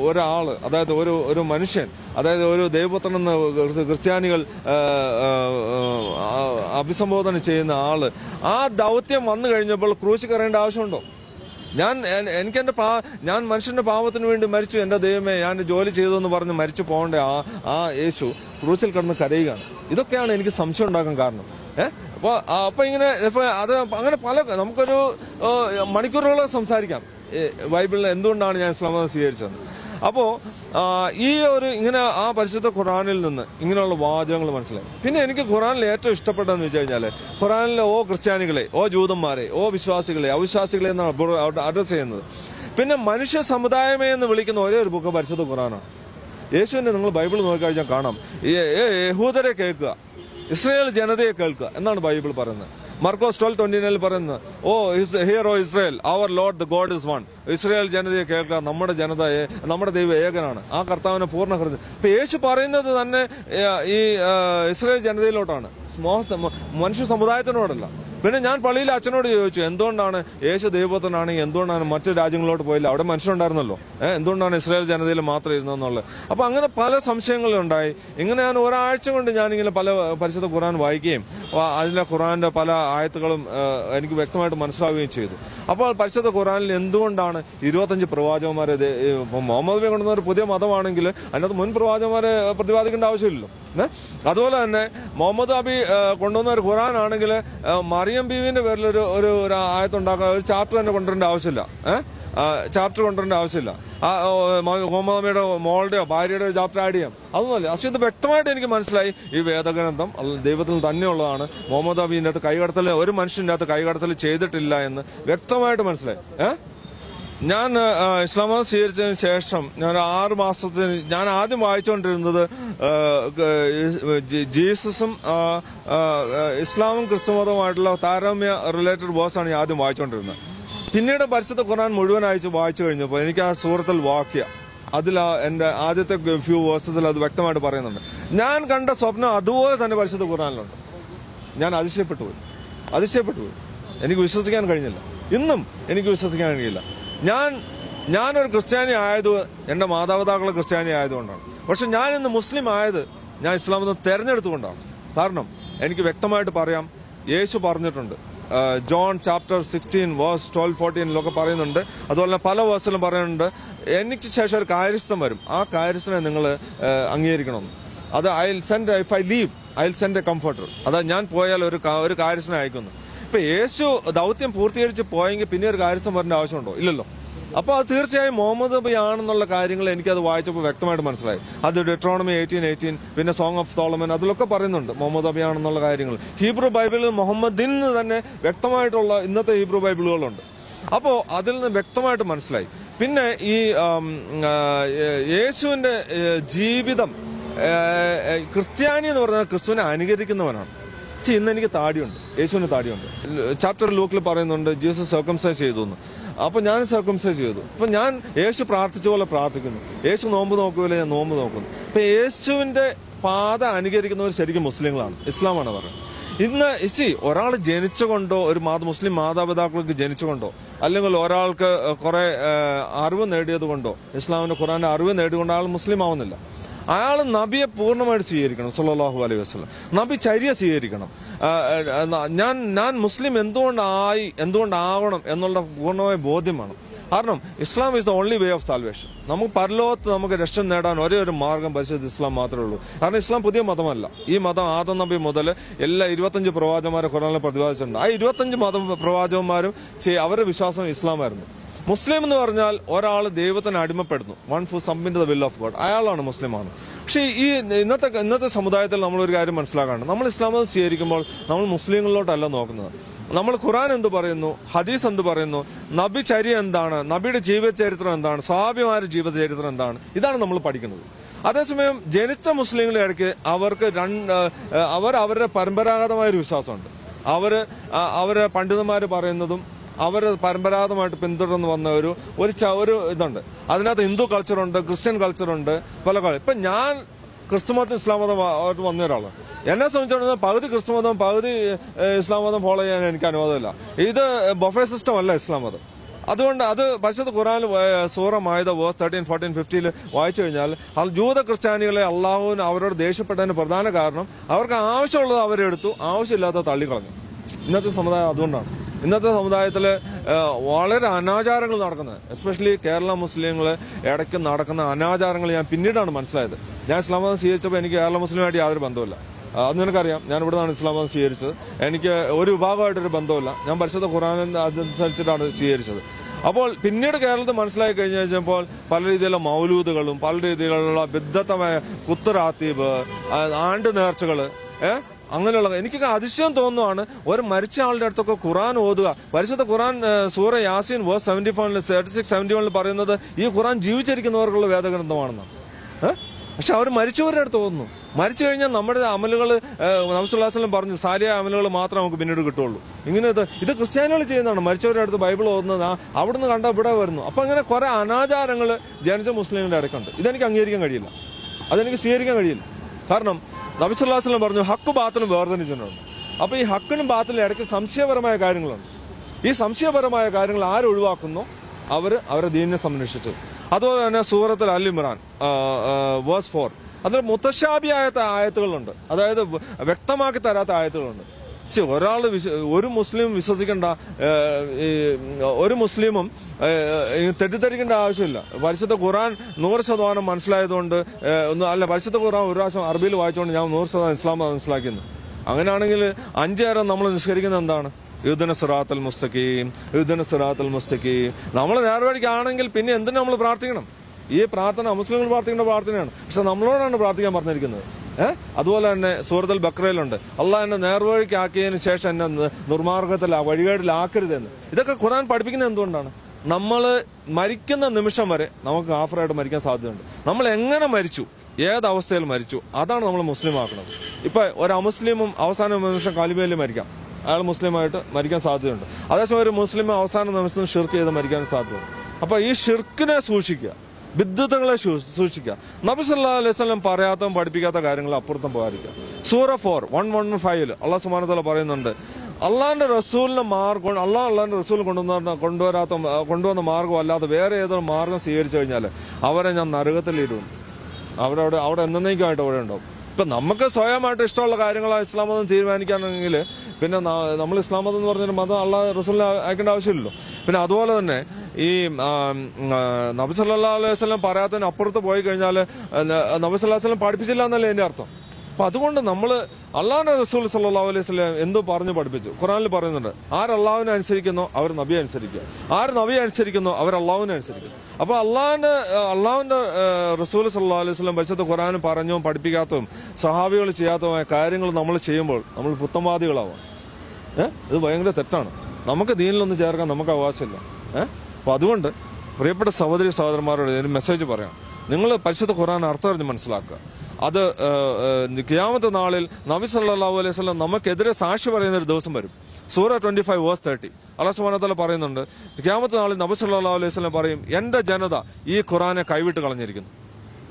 ഒരാൾ അതായത് ഒരു ഒരു മനുഷ്യൻ അതായത് ഒരു ദൈവപുത്രൻ എന്ന് ക്രിസ്ത്യാനികൾ അഭിസംബോധന ചെയ്യുന്ന ആൾ ആ ദൗത്യം വന്നു കഴിഞ്ഞപ്പോൾ ക്രൂശി കയറേണ്ട ആവശ്യമുണ്ടോ? ഞാൻ എൻ- എനിക്ക് എന്റെ പാ ഞാൻ മനുഷ്യന്റെ പാപത്തിന് വേണ്ടി മരിച്ചു എന്റെ ദൈവമേ ഞാൻ ജോലി ചെയ്തു എന്ന് പറഞ്ഞ് മരിച്ചു പോകേണ്ട ആ ആ യേശു ക്രൂശിൽ കിടന്ന് കരയുകയാണ്. ഇതൊക്കെയാണ് എനിക്ക് സംശയം ഉണ്ടാക്കാൻ കാരണം. ഏഹ് അപ്പൊ അപ്പോൾ ഇങ്ങനെ ഇപ്പോൾ അത് അങ്ങനെ പല നമുക്കൊരു മണിക്കൂറുകളെ സംസാരിക്കാം. ബൈബിളിൽ എന്തുകൊണ്ടാണ് ഞാൻ ഇസ്ലാമ സ്വീകരിച്ചത്? അപ്പോൾ ഈ ഒരു ഇങ്ങനെ ആ പരിശുദ്ധ ഖുറാനിൽ നിന്ന് ഇങ്ങനെയുള്ള വാചകങ്ങൾ മനസ്സിലായി. പിന്നെ എനിക്ക് ഖുറാനിൽ ഏറ്റവും ഇഷ്ടപ്പെട്ടതെന്ന് വെച്ച് കഴിഞ്ഞാൽ ഖുറാനിലെ ഓ ക്രിസ്ത്യാനികളെ ഓ ജൂതന്മാരെ ഓ വിശ്വാസികളെ അവിശ്വാസികളെ എന്നാണ് അഡ്രസ് ചെയ്യുന്നത്. പിന്നെ മനുഷ്യ സമുദായമേ എന്ന് വിളിക്കുന്ന ഒരേ ഒരു ബുക്ക് പരിശുദ്ധ ഖുറാനാണ് യേശുവിനെ നിങ്ങൾ ബൈബിൾ നോക്കിക്കഴിഞ്ഞാൽ കാണാം. യഹൂദരെ കേൾക്കുക. ഇസ്രയേൽ ജനതയെ കേൾക്കുക. എന്നാണ് ബൈബിൾ പറയുന്നത്. മർക്കോസ് ട്വൽവ് ട്വന്റി നയനിൽ പറയുന്നത് ഓ hear oh Israel our Lord the God is one Israel ജനതയെ കേൾക്കുക നമ്മുടെ ജനതയെ നമ്മുടെ ദൈവം ഏകനാണ്. ആ കർത്താവിനെ പൂർണ ഹൃദയം. ഇപ്പൊ യേശു പറയുന്നത് തന്നെ ഈ ഇസ്രയേൽ ജനതയിലോട്ടാണ്. മനുഷ്യ സമുദായത്തിനോടല്ല. പിന്നെ ഞാൻ പള്ളിയിൽ അച്ഛനോട് ചോദിച്ചു എന്തുകൊണ്ടാണ് യേശു ദൈവത്തിനാണെങ്കിൽ എന്തുകൊണ്ടാണ് മറ്റു രാജ്യങ്ങളോട്ട് പോയില്ല? അവിടെ മനുഷ്യരുണ്ടായിരുന്നല്ലോ. ഏഹ് എന്തുകൊണ്ടാണ് ഇസ്രായേൽ ജനതയിൽ മാത്രം ഇരുന്നതെന്നുള്ളത്? അപ്പൊ അങ്ങനെ പല സംശയങ്ങളും ഉണ്ടായി ഇങ്ങനെ ഞാൻ ഒരാഴ്ച കൊണ്ട് ഞാനിങ്ങനെ പല പരിശുദ്ധ ഖുറാൻ വായിക്കുകയും അതിലെ ഖുറാന്റെ പല ആയത്തുകളും എനിക്ക് വ്യക്തമായിട്ട് മനസ്സിലാവുകയും ചെയ്തു. അപ്പോൾ പരിശുദ്ധ ഖുറാനിൽ എന്തുകൊണ്ടാണ് ഇരുപത്തഞ്ച് പ്രവാചകന്മാരെ മുഹമ്മദ് ബി കൊണ്ടുവന്ന ഒരു പുതിയ മതമാണെങ്കിൽ അതിനകത്ത് മുൻ പ്രവാചകന്മാരെ പ്രതിപാദിക്കേണ്ട ആവശ്യമില്ലല്ലോ. അതുപോലെ തന്നെ മുഹമ്മദ് അബി കൊണ്ടുവന്ന ഒരു ഖുറാൻ ആണെങ്കിൽ മറിയം ബീവിന്റെ പേരിൽ ഒരു ഒരു ഒരു ഒരു ചാപ്റ്റർ തന്നെ കൊണ്ടുവരേണ്ട ആവശ്യമില്ല. ചാപ്റ്റർ കൊണ്ടുവരേണ്ട ആവശ്യമില്ല. മ- മോളുടെയോ ഭാര്യയുടെ ചാപ്റ്റർ ആഡ് ചെയ്യാം. അതൊന്നുമല്ല പക്ഷെ ഇത് വ്യക്തമായിട്ട് എനിക്ക് മനസ്സിലായി. ഈ വേദഗ്രന്ഥം ദൈവത്തിൽ തന്നെയുള്ളതാണ്. മുഹമ്മദ് അബീന്റെ അകത്ത് കൈകടത്തൽ ഒരു മനുഷ്യന്റെ അകത്ത് കൈകടത്തൽ ചെയ്തിട്ടില്ല എന്ന് വ്യക്തമായിട്ട് മനസ്സിലായി. ഏഹ് ഞാൻ ഇസ്ലാമത ഇസ്ലാം മതം സ്വീകരിച്ചതിന് ശേഷം ഞാൻ ആറ് മാസത്തിന് ഞാൻ ആദ്യം വായിച്ചുകൊണ്ടിരുന്നത് ജീസസും ഇസ്ലാമും ക്രിസ്തുമതവുമായിട്ടുള്ള താരതമ്യ റിലേറ്റഡ് വേഴ്സാണ് ഞാൻ ആദ്യം വായിച്ചുകൊണ്ടിരുന്നത് പിന്നീട് പരിശുദ്ധ ഖുർആൻ മുഴുവൻ അയച്ച് വായിച്ചു കഴിഞ്ഞപ്പോൾ എനിക്ക് ആ സൂറത്തിൽ വാക്യ അതിൽ എന്റെ ആദ്യത്തെ ഫ്യൂ വേഴ്സസിൽ അത് വ്യക്തമായിട്ട് പറയുന്നുണ്ട്. ഞാൻ കണ്ട സ്വപ്നം അതുപോലെ തന്നെ പരിശുദ്ധ ഖുർആനിലുണ്ട്. ഞാൻ അതിശയപ്പെട്ടു പോയി. അതിശയപ്പെട്ടു പോയി. എനിക്ക് വിശ്വസിക്കാൻ കഴിഞ്ഞില്ല. ഇന്നും എനിക്ക് വിശ്വസിക്കാൻ കഴിയില്ല. ഞാൻ ഞാനൊരു ക്രിസ്ത്യാനി ആയത് എന്റെ മാതാപിതാക്കൾ ക്രിസ്ത്യാനി ആയതുകൊണ്ടാണ്. പക്ഷെ ഞാൻ ഇന്ന് മുസ്ലിം ആയത് ഞാൻ ഇസ്ലാം മതം തെരഞ്ഞെടുത്തുകൊണ്ടാണ്. കാരണം എനിക്ക് വ്യക്തമായിട്ട് പറയാം യേശു പറഞ്ഞിട്ടുണ്ട് John chapter sixteen verse twelve ഫോർട്ടീനിലൊക്കെ പറയുന്നുണ്ട്. അതുപോലെ തന്നെ പല വേഴ്സിലും പറയുന്നുണ്ട് എനിക്ക് ശേഷം ഒരു കാര്യസ്ഥം വരും. ആ കാര്യസ്ഥനെ നിങ്ങൾ അംഗീകരിക്കണമെന്ന് അത് I send if I leave I send a comforter. അതായത് ഞാൻ പോയാൽ ഒരു ഒരു കാര്യസ്ഥനെ അയക്കുന്നു. ഇപ്പൊ യേശു ദൗത്യം പൂർത്തീകരിച്ച് പോയെങ്കിൽ പിന്നെ ഒരു കാര്യസ്ഥം വരേണ്ട ആവശ്യമുണ്ടോ? ഇല്ലല്ലോ. അപ്പൊ അത് തീർച്ചയായും മുഹമ്മദ് നബി ആണെന്നുള്ള കാര്യങ്ങൾ എനിക്കത് വായിച്ചപ്പോൾ വ്യക്തമായിട്ട് മനസ്സിലായി. അത് ഡെട്രോണമി എയ്റ്റീൻ എയ്റ്റീൻ പിന്നെ സോങ് ഓഫ് തോളമൻ അതിലൊക്കെ പറയുന്നുണ്ട് മുഹമ്മദ് നബി ആണെന്നുള്ള കാര്യങ്ങൾ. ഹീബ്രു ബൈബിളിൽ മുഹമ്മദിൻ തന്നെ വ്യക്തമായിട്ടുള്ള ഇന്നത്തെ ഹീബ്രു ബൈബിളുകളുണ്ട് അപ്പോൾ അതിൽ നിന്ന് വ്യക്തമായിട്ട് മനസ്സിലായി. പിന്നെ ഈ യേശുവിന്റെ ജീവിതം ക്രിസ്ത്യാനി എന്ന് പറഞ്ഞാൽ ക്രിസ്തുവിനെ അനുകരിക്കുന്നവനാണ്. ഇന്ന് എനിക്ക് താടിയുണ്ട്. യേശുവിന് താടിയുണ്ട്. ചാപ്റ്റർ ലൂക്കിൽ പറയുന്നുണ്ട് ജീസസ് സർക്കംസൈസ് ചെയ്തു എന്ന് അപ്പൊ ഞാൻ സർക്കംസൈസ് ചെയ്തു. അപ്പൊ ഞാൻ യേശു പ്രാർത്ഥിച്ച പോലെ പ്രാർത്ഥിക്കുന്നു. യേശു നോമ്പ് നോക്കുമല്ലോ ഞാൻ നോമ്പ് നോക്കുന്നു. അപ്പൊ യേശുവിന്റെ പാത അനുകരിക്കുന്നവർ ശരിക്കും മുസ്ലിങ്ങളാണ്. ഇസ്ലാമാണ് പറയുന്നത്. ഇന്ന് ഇച്ചി ഒരാൾ ജനിച്ചുകൊണ്ടോ ഒരു മാത മുസ്ലിം മാതാപിതാക്കൾക്ക് ജനിച്ചുകൊണ്ടോ അല്ലെങ്കിൽ ഒരാൾക്ക് കുറെ അറിവ് നേടിയത് കൊണ്ടോ ഇസ്ലാമിന്റെ ഖുറാന്റെ അറിവ് നേടിക്കൊണ്ട് ആൾ മുസ്ലിം ആവുന്നില്ല അയാൾ നബിയെ പൂർണമായിട്ട് സ്വീകരിക്കണം സല്ലല്ലാഹു അലൈഹി വസ്ലം നബി ചര്യ സ്വീകരിക്കണം. ഞാൻ ഞാൻ മുസ്ലിം എന്തുകൊണ്ടായി എന്തുകൊണ്ടാവണം എന്നുള്ള പൂർണമായ ബോധ്യമാണ് കാരണം Islam is the only way of salvation നമുക്ക് പരലോകത്ത് നമുക്ക് രക്ഷ നേടാൻ ഒരേ ഒരു മാർഗം പരിശുദ്ധ ഇസ്ലാം മാത്രമേ ഉള്ളൂ. കാരണം ഇസ്ലാം പുതിയ മതമല്ല. ഈ മതം ആദം നബി മുതൽ എല്ലാ ഇരുപത്തഞ്ച് പ്രവാചകന്മാരെ ഖുറാനിൽ പ്രതിപാദിച്ചിട്ടുണ്ട്. ആ ഇരുപത്തഞ്ച് മത പ്രവാചകന്മാരും അവരുടെ വിശ്വാസം ഇസ്ലാമായിരുന്നു. മുസ്ലിം എന്ന് പറഞ്ഞാൽ ഒരാൾ ദൈവത്തിന് അടിമപ്പെടുന്നു. വൺ ഫു സംബിൻ ദ വിൽ ഓഫ് ഗോഡ് അയാളാണ് മുസ്ലിമാണ്. പക്ഷേ ഈ ഇന്നത്തെ ഇന്നത്തെ സമുദായത്തിൽ നമ്മൾ ഒരു കാര്യം മനസ്സിലാക്കാണ് നമ്മൾ ഇസ്ലാം മതം സ്വീകരിക്കുമ്പോൾ നമ്മൾ മുസ്ലിങ്ങളിലോട്ടല്ല നോക്കുന്നത്. നമ്മൾ ഖുറാൻ എന്ത് പറയുന്നു? ഹദീസ് എന്ത് പറയുന്നു? നബി ചര്യ എന്താണ്? നബിയുടെ ജീവചരിത്രം എന്താണ്? സ്വാഭിമാരുടെ ജീവചരിത്രം എന്താണ്? ഇതാണ് നമ്മൾ പഠിക്കുന്നത്. അതേസമയം ജനിച്ച മുസ്ലിങ്ങളുടെ ഇടയ്ക്ക് അവർക്ക് രണ്ട് അവർ അവരുടെ പരമ്പരാഗതമായ ഒരു വിശ്വാസമുണ്ട്. അവർ അവരെ പണ്ഡിതന്മാർ പറയുന്നതും അവർ പരമ്പരാഗതമായിട്ട് പിന്തുടർന്ന് വന്ന ഒരു ഒരു ഇതുണ്ട്. അതിനകത്ത് ഹിന്ദു കൾച്ചറുണ്ട് ക്രിസ്ത്യൻ കൾച്ചറുണ്ട് പല ഇപ്പം ഞാൻ ക്രിസ്തുമതം ഇസ്ലാം മതം വ- ആയിട്ട് വന്ന ഒരാളാണ്. എന്നെ സംബന്ധിച്ചിടത്തോളം പകുതി ക്രിസ്തുമതം പകുതി ഇസ്ലാം മതം ഫോളോ ചെയ്യാൻ എനിക്ക് അനുവാദമില്ല. ഇത് ബൊഫേ സിസ്റ്റം അല്ല ഇസ്ലാം മതം അതുകൊണ്ട് അത് പരിശുദ്ധ ഖുറാൻ സൂറ മായുത വേഴ്സ് തേർട്ടീൻ ഫോർട്ടീൻ ഫിഫ്റ്റിയിൽ വായിച്ചു കഴിഞ്ഞാൽ ജൂത ക്രിസ്ത്യാനികളെ അള്ളാഹുവിന് അവരോട് ദേഷ്യപ്പെട്ടതിന് പ്രധാന കാരണം അവർക്ക് ആവശ്യമുള്ളത് അവരെടുത്തു ആവശ്യമില്ലാത്ത തള്ളിക്കളഞ്ഞു. ഇന്നത്തെ സമുദായം അതുകൊണ്ടാണ്. ഇന്നത്തെ സമുദായത്തിൽ വളരെ അനാചാരങ്ങൾ നടക്കുന്നത്. എസ്പെഷ്യലി കേരള മുസ്ലിങ്ങൾ ഇടയ്ക്ക് നടക്കുന്ന അനാചാരങ്ങൾ ഞാൻ പിന്നീടാണ് മനസ്സിലായത്. ഞാൻ ഇസ്ലാം മതം സ്വീകരിച്ചപ്പോൾ എനിക്ക് കേരള മുസ്ലിമായിട്ട് യാതൊരു ബന്ധമില്ല അത് നിനക്കറിയാം. ഞാൻ ഇവിടെ നിന്നാണ് ഇസ്ലാം മതം സ്വീകരിച്ചത്. എനിക്ക് ഒരു വിഭാഗമായിട്ടൊരു ബന്ധമില്ല ഞാൻ പരിശുദ്ധ ഖുറാൻ അതനുസരിച്ചിട്ടാണ് സ്വീകരിച്ചത്. അപ്പോൾ പിന്നീട് കേരളത്തിൽ മനസ്സിലായി കഴിഞ്ഞു കഴിഞ്ഞപ്പോൾ പല രീതിയിലുള്ള മൗലൂദുകളും പല രീതിയിലുള്ള ബിദ്ധത്തമായ കുത്തുറാത്തീബ് ആണ്ട് നേർച്ചകൾ ഏഹ് അങ്ങനെയുള്ള എനിക്കൊക്കെ അതിശയം തോന്നുവാണ് ഒരു മരിച്ച ആളുടെ അടുത്തൊക്കെ ഖുറാൻ ഓതുക. പരിശുദ്ധ ഖുറാൻ സൂറ യാസീൻ വേഴ്സ് സെവന്റി ഫോണിൽ തേർട്ടി സിക്സ് സെവന്റി വണ്ണിൽ പറയുന്നത് ഈ ഖുറാൻ ജീവിച്ചിരിക്കുന്നവർക്കുള്ള വേദഗ്രന്ഥമാണെന്ന്. പക്ഷെ അവർ മരിച്ചവരുടെ അടുത്ത് തോന്നുന്നു മരിച്ചു കഴിഞ്ഞാൽ നമ്മുടെ അമലുകൾ നബ്സുല്ലാസ്ലം പറഞ്ഞു സാലിയ അമലുകൾ മാത്രമേ നമുക്ക് പിന്നീട് കിട്ടുള്ളൂ. ഇങ്ങനെ ഇത് ക്രിസ്ത്യാനികൾ ചെയ്യുന്നതാണ്. മരിച്ചവരുടെ അടുത്ത് ബൈബിൾ ഓതുന്നത് അവിടുന്ന് കണ്ട ഇവിടെ വരുന്നു. അപ്പം അങ്ങനെ കുറെ അനാചാരങ്ങൾ ജനിച്ച മുസ്ലിങ്ങളുടെ ഇടയ്ക്കുണ്ട്. ഇതെനിക്ക് അംഗീകരിക്കാൻ കഴിയില്ല. അതെനിക്ക് സ്വീകരിക്കാൻ കഴിയില്ല. കാരണം നബിസുല്ലാസ്ലം പറഞ്ഞു ഹക്ക് ബാത്തിലും വേർതിരിച്ചിട്ടുണ്ട് അപ്പൊ ഈ ഹക്കിനും ബാത്തിലും ഇടയ്ക്ക് സംശയപരമായ കാര്യങ്ങളുണ്ട്. ഈ സംശയപരമായ കാര്യങ്ങൾ ആരൊഴിവാക്കുന്നു അവർ അവരെ ദീനിനെ സംരക്ഷിച്ചു അതുപോലെ തന്നെ സൂറത്തിൽ അൽ വേഴ്സ് ഫോർ. അതിൽ മുത്തശാബിയായ ആയത്തുകളുണ്ട്. അതായത് വ്യക്തമാക്കി തരാത്ത ആയത്തുകളുണ്ട്. ഒരാൾ ഒരു മുസ്ലിം വിശ്വസിക്കേണ്ട ഒരു മുസ്ലിമും തെറ്റിദ്ധരിക്കേണ്ട ആവശ്യമില്ല. പരിശുദ്ധ ഖുറാൻ നൂറ് ശതമാനം മനസ്സിലായതുകൊണ്ട് അല്ല പരിശുദ്ധ ഖുറാൻ ഒരു പ്രാവശ്യം അറബിയിൽ വായിച്ചുകൊണ്ട് ഞാൻ നൂറ് ശതമാനം ഇസ്ലാം മനസ്സിലാക്കുന്നു അങ്ങനെയാണെങ്കിൽ അഞ്ചു നേരം നമ്മൾ നിഷ്കരിക്കുന്നത് എന്താണ്? യുദ്ധന സിറാത്തൽ മുസ്തഖീം യുദ്ധന സിറാത്തൽ മുസ്തഖീം. നമ്മൾ നേർവഴിക്കാണെങ്കിൽ പിന്നെ എന്തിനു നമ്മൾ പ്രാർത്ഥിക്കണം? ഈ പ്രാർത്ഥന മുസ്ലിങ്ങൾ പ്രാർത്ഥിക്കേണ്ട പ്രാർത്ഥനയാണ്. പക്ഷെ നമ്മളോടാണ് പ്രാർത്ഥിക്കാൻ പറഞ്ഞിരിക്കുന്നത്. അതുപോലെ തന്നെ സൂറത്തുൽ ബക്രയിലുണ്ട്. അള്ളാഹ് എന്നെ നേർവഴിക്കാക്കിയതിനു ശേഷം എന്നെ നിർമാർഗത്തിൽ വഴികേടിലാക്കരുതെന്ന്. ഇതൊക്കെ ഖുറാൻ പഠിപ്പിക്കുന്നത് എന്തുകൊണ്ടാണ്? നമ്മൾ മരിക്കുന്ന നിമിഷം വരെ നമുക്ക് ആഫറായിട്ട് മരിക്കാൻ സാധ്യതയുണ്ട്. നമ്മൾ എങ്ങനെ മരിച്ചു? ഏതവസ്ഥയിൽ മരിച്ചു? അതാണ് നമ്മൾ മുസ്ലിം ആക്കുന്നത്. ഇപ്പൊ ഒരു അമുസ്ലിമും അവസാന നിമിഷം കാലിമേലിൽ മരിക്കാം. അയാൾ മുസ്ലിമായിട്ട് മരിക്കാൻ സാധ്യതയുണ്ട്. അതേസമയം ഒരു മുസ്ലിം അവസാന നിമിഷം ഷിർക്ക് ചെയ്ത് മരിക്കാൻ സാധ്യതയുണ്ട്. അപ്പൊ ഈ ഷിർക്കിനെ സൂക്ഷിക്കുക. ബിദ്ദുതകളെ ശൂ- സൂക്ഷിക്കുക. നബി സല്ലാ അലൈഹി സ്വലം പറയാത്തതും പഠിപ്പിക്കാത്ത കാര്യങ്ങൾ അപ്പുറത്തും പോകാതിരിക്കുക. സൂറ ഫോർ വൺ വൺ ഫൈവിൽ അള്ളാഹ് സുബാനത്തല പറയുന്നുണ്ട് അള്ളാഹിന്റെ റസൂലിന്റെ മാർഗം അള്ളാഹ് അള്ളാഹിന്റെ റസൂൽ കൊണ്ടുവന്ന കൊണ്ടുവരാത്ത കൊണ്ടുവന്ന മാർഗം അല്ലാതെ വേറെ ഏതൊരു മാർഗം സ്വീകരിച്ചു കഴിഞ്ഞാൽ അവരെ ഞാൻ നരകത്തിലിരുന്നു അവരവിടെ അവിടെ എന്നേക്കുമായിട്ട് അവിടെ ഉണ്ടാവും. ഇപ്പം നമുക്ക് സ്വയമായിട്ട് ഇഷ്ടമുള്ള കാര്യങ്ങൾ ഇസ്ലാം മതം തീരുമാനിക്കാനെങ്കിൽ പിന്നെ നമ്മൾ ഇസ്ലാം മതം എന്ന് പറഞ്ഞൊരു മതം അള്ളാഹ് റസൂലിനെ അയക്കേണ്ട ആവശ്യമില്ലല്ലോ. പിന്നെ അതുപോലെ തന്നെ ഈ നബി സല്ലാ അലൈഹി വസ്ലം പറയാത്തതിന് അപ്പുറത്ത് പോയി കഴിഞ്ഞാൽ നബി സല്ലാ വസ്ലം പഠിപ്പിച്ചില്ല എന്നല്ലേ എന്റെ അർത്ഥം? അപ്പൊ അതുകൊണ്ട് നമ്മൾ അള്ളാഹിന്റെ റസൂൽ സല്ലാ അലൈഹി എന്തോ പറഞ്ഞു പഠിപ്പിച്ചു? ഖുറാനിൽ പറയുന്നുണ്ട് ആര് അള്ളാഹുവിനെ അനുസരിക്കുന്നോ അവർ നബിയെ അനുസരിക്കുക. ആര് നബിയെ അനുസരിക്കുന്നോ അവർ അള്ളാഹുവിനെ അനുസരിക്കും അപ്പൊ അള്ളാഹിന്റെ അള്ളാഹുവിന്റെ റസൂൽ സല്ലാ അലൈഹി സ്വലം പരിശുദ്ധ ഖുറാൻ പറഞ്ഞും പഠിപ്പിക്കാത്തതും സഹാബികൾ ചെയ്യാത്തതുമായ കാര്യങ്ങൾ നമ്മൾ ചെയ്യുമ്പോൾ നമ്മൾ പുത്തംവാദികളാവാം ഏഹ് ഇത് ഭയങ്കര തെറ്റാണ്. നമുക്ക് ദീനിലൊന്നും ചേർക്കാൻ നമുക്ക് അവകാശമില്ല. ഏഹ് അപ്പൊ അതുകൊണ്ട് പ്രിയപ്പെട്ട സഹോദരി സഹോദരന്മാരോട് ഒരു മെസ്സേജ് പറയാം. നിങ്ങൾ പരിശുദ്ധ ഖുറാൻ അർത്ഥം മനസ്സിലാക്കുക. അത് ക്യാമത്തെ നാളിൽ നബി സല്ലല്ലാഹു അലൈഹി സ്വലം നമുക്കെതിരെ സാക്ഷി പറയുന്ന ഒരു ദിവസം വരും. സൂറ twenty five verse thirty Allah സുബാനത്തല പറയുന്നുണ്ട് ക്യാമത്തെ നാളിൽ നബി സല്ലല്ലാഹു അലൈഹി സ്വലം പറയും എന്റെ ജനത ഈ ഖുറാനെ കൈവിട്ട് കളഞ്ഞിരിക്കുന്നു.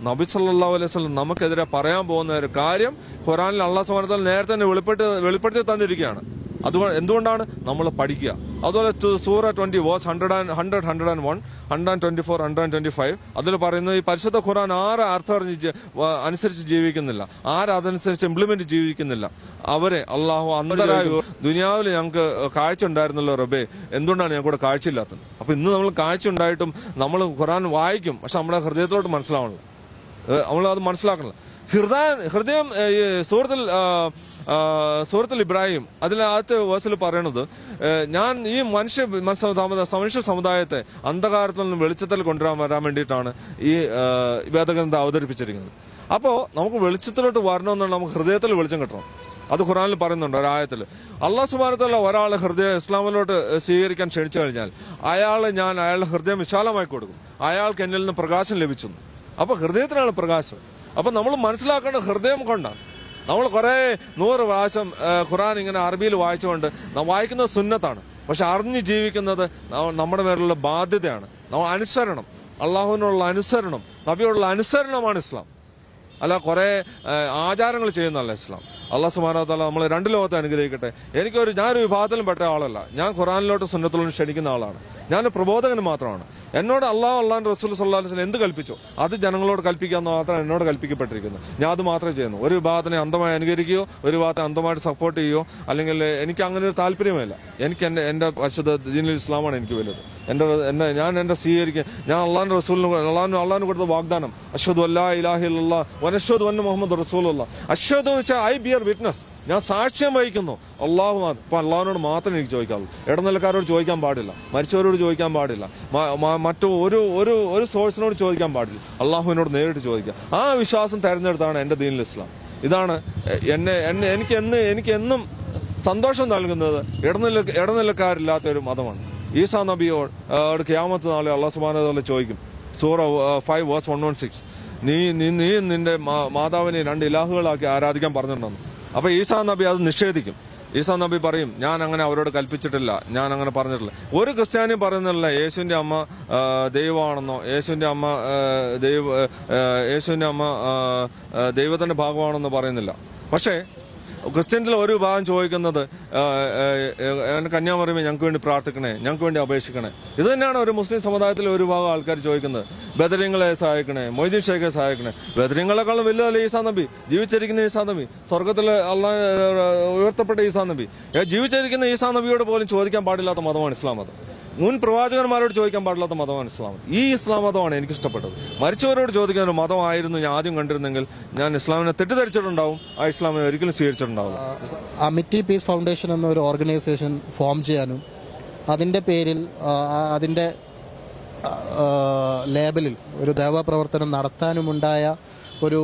നബി സല്ലല്ലാഹു അലൈഹി സ്വലം നമുക്കെതിരെ പറയാൻ പോകുന്ന ഒരു കാര്യം ഖുറാനിൽ അള്ളാഹ് സുബാനത്തല നേരത്തെ തന്നെ വെളിപ്പെടുത്തി വെളിപ്പെടുത്തി തന്നിരിക്കുകയാണ്. അതുകൊണ്ട് എന്തുകൊണ്ടാണ് നമ്മൾ പഠിക്കുക? അതുപോലെ ടു- സൂറ twenty verse hundred and hundred hundred and one hundred and twenty four hundred and twenty five അതിൽ പറയുന്നത് ഈ പരിശുദ്ധ ഖുറാൻ ആരെ അർത്ഥം അനുസരിച്ച് ജീവിക്കുന്നില്ല? ആര് അതനുസരിച്ച് ഇംപ്ലിമെന്റ് ജീവിക്കുന്നില്ല? അവരെ അള്ളാഹു അന്തരായ ദുനിയാവിൽ ഞങ്ങൾക്ക് കാഴ്ച ഉണ്ടായിരുന്നല്ലോ റബേ എന്തുകൊണ്ടാണ് ഞങ്ങൾക്ക് കാഴ്ചയില്ലാത്തത്? അപ്പൊ ഇന്ന് നമ്മൾ കാഴ്ച ഉണ്ടായിട്ടും നമ്മൾ ഖുറാൻ വായിക്കും. പക്ഷെ നമ്മുടെ ഹൃദയത്തിലോട്ട് മനസ്സിലാവണല്ലോ. നമ്മൾ അത് മനസ്സിലാക്കണം ഹൃദയ ഹൃദയം ഈ സൂറത്തിൽ ഇബ്രാഹിം അതിൽ ആദ്യത്തെ വേഴ്സിൽ പറയണത് ഞാൻ ഈ മനുഷ്യ മനുഷ്യ സമുദായത്തെ അന്ധകാരത്തിൽ നിന്ന് വെളിച്ചത്തിൽ കൊണ്ടുവരാൻ വരാൻ വേണ്ടിയിട്ടാണ് ഈ വേദഗ്രന്ഥം അവതരിപ്പിച്ചിരിക്കുന്നത്. അപ്പോൾ നമുക്ക് വെളിച്ചത്തിലോട്ട് വരണമെന്നുള്ള നമുക്ക് ഹൃദയത്തിൽ വെളിച്ചം കിട്ടണം. അത് ഖുറാനിൽ പറയുന്നുണ്ട് ഒരായത്തിൽ. അള്ളാഹ് സുബാനത്തല്ല ഒരാളെ ഹൃദയ ഇസ്ലാമിലോട്ട് സ്വീകരിക്കാൻ ക്ഷണിച്ചു കഴിഞ്ഞാൽ അയാളെ ഞാൻ അയാളുടെ ഹൃദയം വിശാലമായി കൊടുക്കും. അയാൾക്ക് എന്നിൽ നിന്ന് പ്രകാശം ലഭിച്ചു. അപ്പോൾ ഹൃദയത്തിനാണ് പ്രകാശം. അപ്പോൾ നമ്മൾ മനസ്സിലാക്കേണ്ട ഹൃദയം കൊണ്ടാണ്. നമ്മൾ കുറെ നൂറ് പ്രാവശ്യം ഖുറാൻ ഇങ്ങനെ അറബിയിൽ വായിച്ചുകൊണ്ട് വായിക്കുന്നത് സുന്നത്താണ്. പക്ഷെ അറിഞ്ഞ് ജീവിക്കുന്നത് നമ്മുടെ മേലുള്ള ബാധ്യതയാണ്. അനുസരണം. അള്ളാഹുവിനുള്ള അനുസരണം നബിയോടുള്ള അനുസരണമാണ് ഇസ്ലാം. അല്ല കുറെ ആചാരങ്ങൾ ചെയ്യുന്നല്ല ഇസ്ലാം. അള്ളാഹ് സുബാനാത്താല നമ്മളെ രണ്ട് ലോകത്തെ അനുഗ്രഹിക്കട്ടെ. എനിക്കൊരു ഞാനൊരു വിഭാഗത്തിലും പെട്ട ആളല്ല. ഞാൻ ഖുറാനിലോട്ട് സുന്നത്തിലോട്ട് ക്ഷണിക്കുന്ന ആളാണ്. ഞാൻ പ്രബോധകൻ മാത്രമാണ്. എന്നോട് അള്ളാഹ് അള്ളാൻ റസൂൽ സല്ലാ എന്ത് കൽപ്പിച്ചു? അത് ജനങ്ങളോട് കൽപ്പിക്കാൻ മാത്രമാണ് എന്നോട് കൽപ്പിക്കപ്പെട്ടിരിക്കുന്നത് ഞാൻ അത് മാത്രമേ ചെയ്യുന്നു. ഒരു വിഭാഗത്തിനെ അന്തമായി അനുകരിക്കുകയോ ഒരു വിഭാഗത്തെ അന്തമായിട്ട് സപ്പോർട്ട് ചെയ്യുകയോ അല്ലെങ്കിൽ എനിക്ക് അങ്ങനെ ഒരു താല്പര്യമില്ല എനിക്ക് എന്റെ എന്റെ വശത്ത് ദീനുൽ ഇസ്ലാമാണ് എനിക്ക് വലുത്. എന്റെ എന്നെ ഞാൻ എന്റെ സ്വീകരിക്കുക ഞാൻ അള്ളാഹിന്റെ റസൂലിന് അള്ളാഹു അള്ളാഹിന് കൊടുത്ത വാഗ്ദാനം അശ്വദ് അല്ലാ ഇലാഹില്ല വനശ്വദ് വന്ന മുഹമ്മദ് റസൂലുള്ള അശ്വദ് വെച്ചാൽ ഐ ബിയർ വിറ്റ്നസ് ഞാൻ സാക്ഷ്യം വഹിക്കുന്നു. അള്ളാഹു ഇപ്പൊ അള്ളാഹുവിനോട് മാത്രമേ എനിക്ക് ചോദിക്കാവുള്ളൂ. ഇടനിലക്കാരോട് ചോദിക്കാൻ പാടില്ല. മരിച്ചവരോട് ചോദിക്കാൻ പാടില്ല. മറ്റു ഒരു ഒരു ഒരു സോഴ്സിനോട് ചോദിക്കാൻ പാടില്ല. അള്ളാഹുവിനോട് നേരിട്ട് ചോദിക്കുക. ആ വിശ്വാസം തെരഞ്ഞെടുത്താണ് എന്റെ ദീനിൽ ഇസ്ലാം. ഇതാണ് എന്നെ എന്നെ എനിക്ക് എന്ന് എനിക്ക് എന്നും സന്തോഷം നൽകുന്നത് ഇടനില ഇടനിലക്കാരില്ലാത്ത ഒരു മതമാണ്. ഈസാ നബിയോട് ക്യാമത്ത് നാളെ അള്ളാഹ് സുബാന ചോദിക്കും. സൂറ five verse one one six നീ നീ നിന്റെ മാതാവിനെ രണ്ട് ഇലാഹുകളാക്കി ആരാധിക്കാൻ പറഞ്ഞിട്ടുണ്ടെന്ന്. അപ്പൊ ഈസാ നബി അത് നിഷേധിക്കും. ഈസാ നബി പറയും ഞാൻ അങ്ങനെ അവരോട് കൽപ്പിച്ചിട്ടില്ല ഞാൻ അങ്ങനെ പറഞ്ഞിട്ടില്ല. ഒരു ക്രിസ്ത്യാനി പറയുന്നില്ല യേശുവിന്റെ അമ്മ ദൈവമാണെന്നോ യേശുവിന്റെ അമ്മ ദൈവ യേശുവിന്റെ അമ്മ ദൈവത്തിന്റെ ഭാഗമാണെന്നോ പറയുന്നില്ല. പക്ഷേ ക്രിസ്ത്യൻസിൽ ഒരു വിഭാഗം ചോദിക്കുന്നത് കന്യാമറിമേ ഞങ്ങൾക്ക് വേണ്ടി പ്രാർത്ഥിക്കണേ ഞങ്ങൾക്ക് വേണ്ടി അപേക്ഷിക്കണേ. ഇത് തന്നെയാണ് ഒരു മുസ്ലിം സമുദായത്തിലെ ഒരു വിഭാഗം ആൾക്കാർ ചോദിക്കുന്നത്. ബദരിങ്ങളെ സഹായിക്കണേ മൊയ്തീൻ ഷേഖെ സഹായിക്കണേ. ബദരിങ്ങളെക്കാളും വലിയ ഈസാ നബി ജീവിച്ചിരിക്കുന്ന ഈസാ നബി. സ്വർഗത്തിൽ അള്ളാഹ് ഉയർത്തപ്പെട്ട ഈസാ നബി. ജീവിച്ചിരിക്കുന്ന ഈസാ നബിയോട് പോലും ചോദിക്കാൻ പാടില്ലാത്ത മതമാണ് ഇസ്ലാം മതം. മുൻ പ്രവാചകന്മാരോട് ചോദിക്കാൻ പാടില്ലാത്ത മതമാണ് ഇസ്ലാം. ഈ ഇസ്ലാം മതമാണ് എനിക്ക് ഇഷ്ടപ്പെട്ടത് മരിച്ചവരോട് ചോദിക്കാൻ ഒരു മതമായിരുന്നു ഞാൻ ആദ്യം കണ്ടിരുന്നെങ്കിൽ ഞാൻ ഇസ്ലാമിനെ തെറ്റിദ്ധരിച്ചിട്ടുണ്ടാവും. ആ ഇസ്ലാമിനെ ഒരിക്കലും സ്വീകരിച്ചിട്ടുണ്ടാവും അമിറ്റി പീസ് ഫൗണ്ടേഷൻ എന്നൊരു ഓർഗനൈസേഷൻ ഫോം ചെയ്യാനും അതിന്റെ പേരിൽ അതിന്റെ ലേബലിൽ ഒരു ദേവപ്രവർത്തനം നടത്താനുമുണ്ടായ ഒരു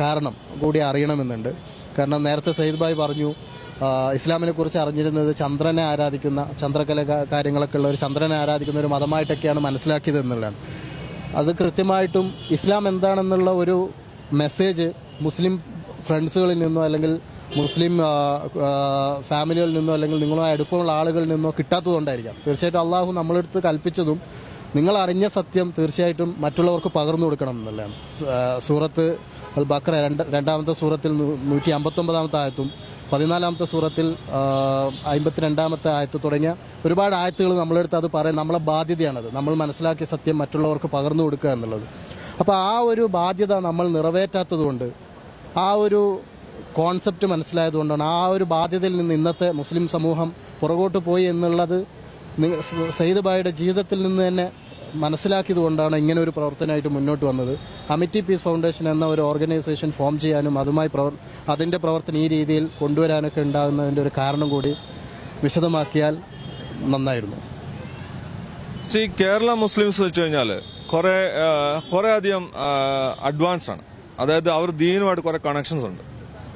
കാരണം കൂടി അറിയണമെന്നുണ്ട്. കാരണം നേരത്തെ സയ്യിദ് ഭായ് പറഞ്ഞു ഇസ്ലാമിനെ കുറിച്ച് അറിഞ്ഞിരുന്നത് ചന്ദ്രനെ ആരാധിക്കുന്ന ചന്ദ്രകല കാര്യങ്ങളൊക്കെ ഉള്ള ഒരു ചന്ദ്രനെ ആരാധിക്കുന്ന ഒരു മതമായിട്ടൊക്കെയാണ് മനസ്സിലാക്കിയത് എന്നുള്ളതാണ്. അത് കൃത്യമായിട്ടും ഇസ്ലാം എന്താണെന്നുള്ള ഒരു മെസ്സേജ് മുസ്ലിം ഫ്രണ്ട്സുകളിൽ നിന്നോ അല്ലെങ്കിൽ മുസ്ലിം ഫാമിലികളിൽ നിന്നോ അല്ലെങ്കിൽ നിങ്ങളുമായി അടുപ്പമുള്ള ആളുകളിൽ നിന്നോ കിട്ടാത്തതുകൊണ്ടായിരിക്കാം. തീർച്ചയായിട്ടും അള്ളാഹു നമ്മളെടുത്ത് കൽപ്പിച്ചതും നിങ്ങൾ അറിഞ്ഞ സത്യം തീർച്ചയായിട്ടും മറ്റുള്ളവർക്ക് പകർന്നു കൊടുക്കണം എന്നുള്ളതാണ്. സൂറത്ത് അൽ ബക്ര രണ്ട് രണ്ടാമത്തെ സൂറത്തിൽ നൂറ്റി അമ്പത്തൊമ്പതാമത്തെ ആയത്തും പതിനാലാമത്തെ സൂറത്തിൽ അമ്പത്തിരണ്ടാമത്തെ ആയത്ത് തുടങ്ങിയ ഒരുപാട് ആയത്തുകൾ നമ്മളെടുത്ത് അത് പറയാൻ നമ്മളെ ബാധ്യതയാണത്. നമ്മൾ മനസ്സിലാക്കിയ സത്യം മറ്റുള്ളവർക്ക് പകർന്നു കൊടുക്കുക എന്നുള്ളത്. അപ്പോൾ ആ ഒരു ബാധ്യത നമ്മൾ നിറവേറ്റാത്തതുകൊണ്ട് ആ ഒരു കോൺസെപ്റ്റ് മനസ്സിലായതുകൊണ്ടാണ് ആ ഒരു ബാധ്യതയിൽ നിന്ന് ഇന്നത്തെ മുസ്ലിം സമൂഹം പുറകോട്ട് പോയി എന്നുള്ളത് സെയ്ദ് ബായുടെ ജീവിതത്തിൽ നിന്ന് തന്നെ മനസ്സിലാക്കിയത് കൊണ്ടാണ് ഇങ്ങനെ ഒരു പ്രവർത്തനമായിട്ട് മുന്നോട്ട് വന്നത്. അമിറ്റി പീസ് ഫൗണ്ടേഷൻ എന്ന ഒരു ഓർഗനൈസേഷൻ ഫോം ചെയ്യാനും അതുമായി അതിന്റെ പ്രവർത്തനം ഈ രീതിയിൽ കൊണ്ടുവരാനൊക്കെ ഉണ്ടാകുന്നതിന്റെ ഒരു കാരണം കൂടി വിശദമാക്കിയാൽ നന്നായിരുന്നു. സി കേരള മുസ്ലിംസ് വെച്ച് കഴിഞ്ഞാൽ കുറേ കുറെ അധികം അഡ്വാൻസ് ആണ്. അതായത് അവർ ദീനുമായിട്ട് കുറേ കണക്ഷൻസ് ഉണ്ട്.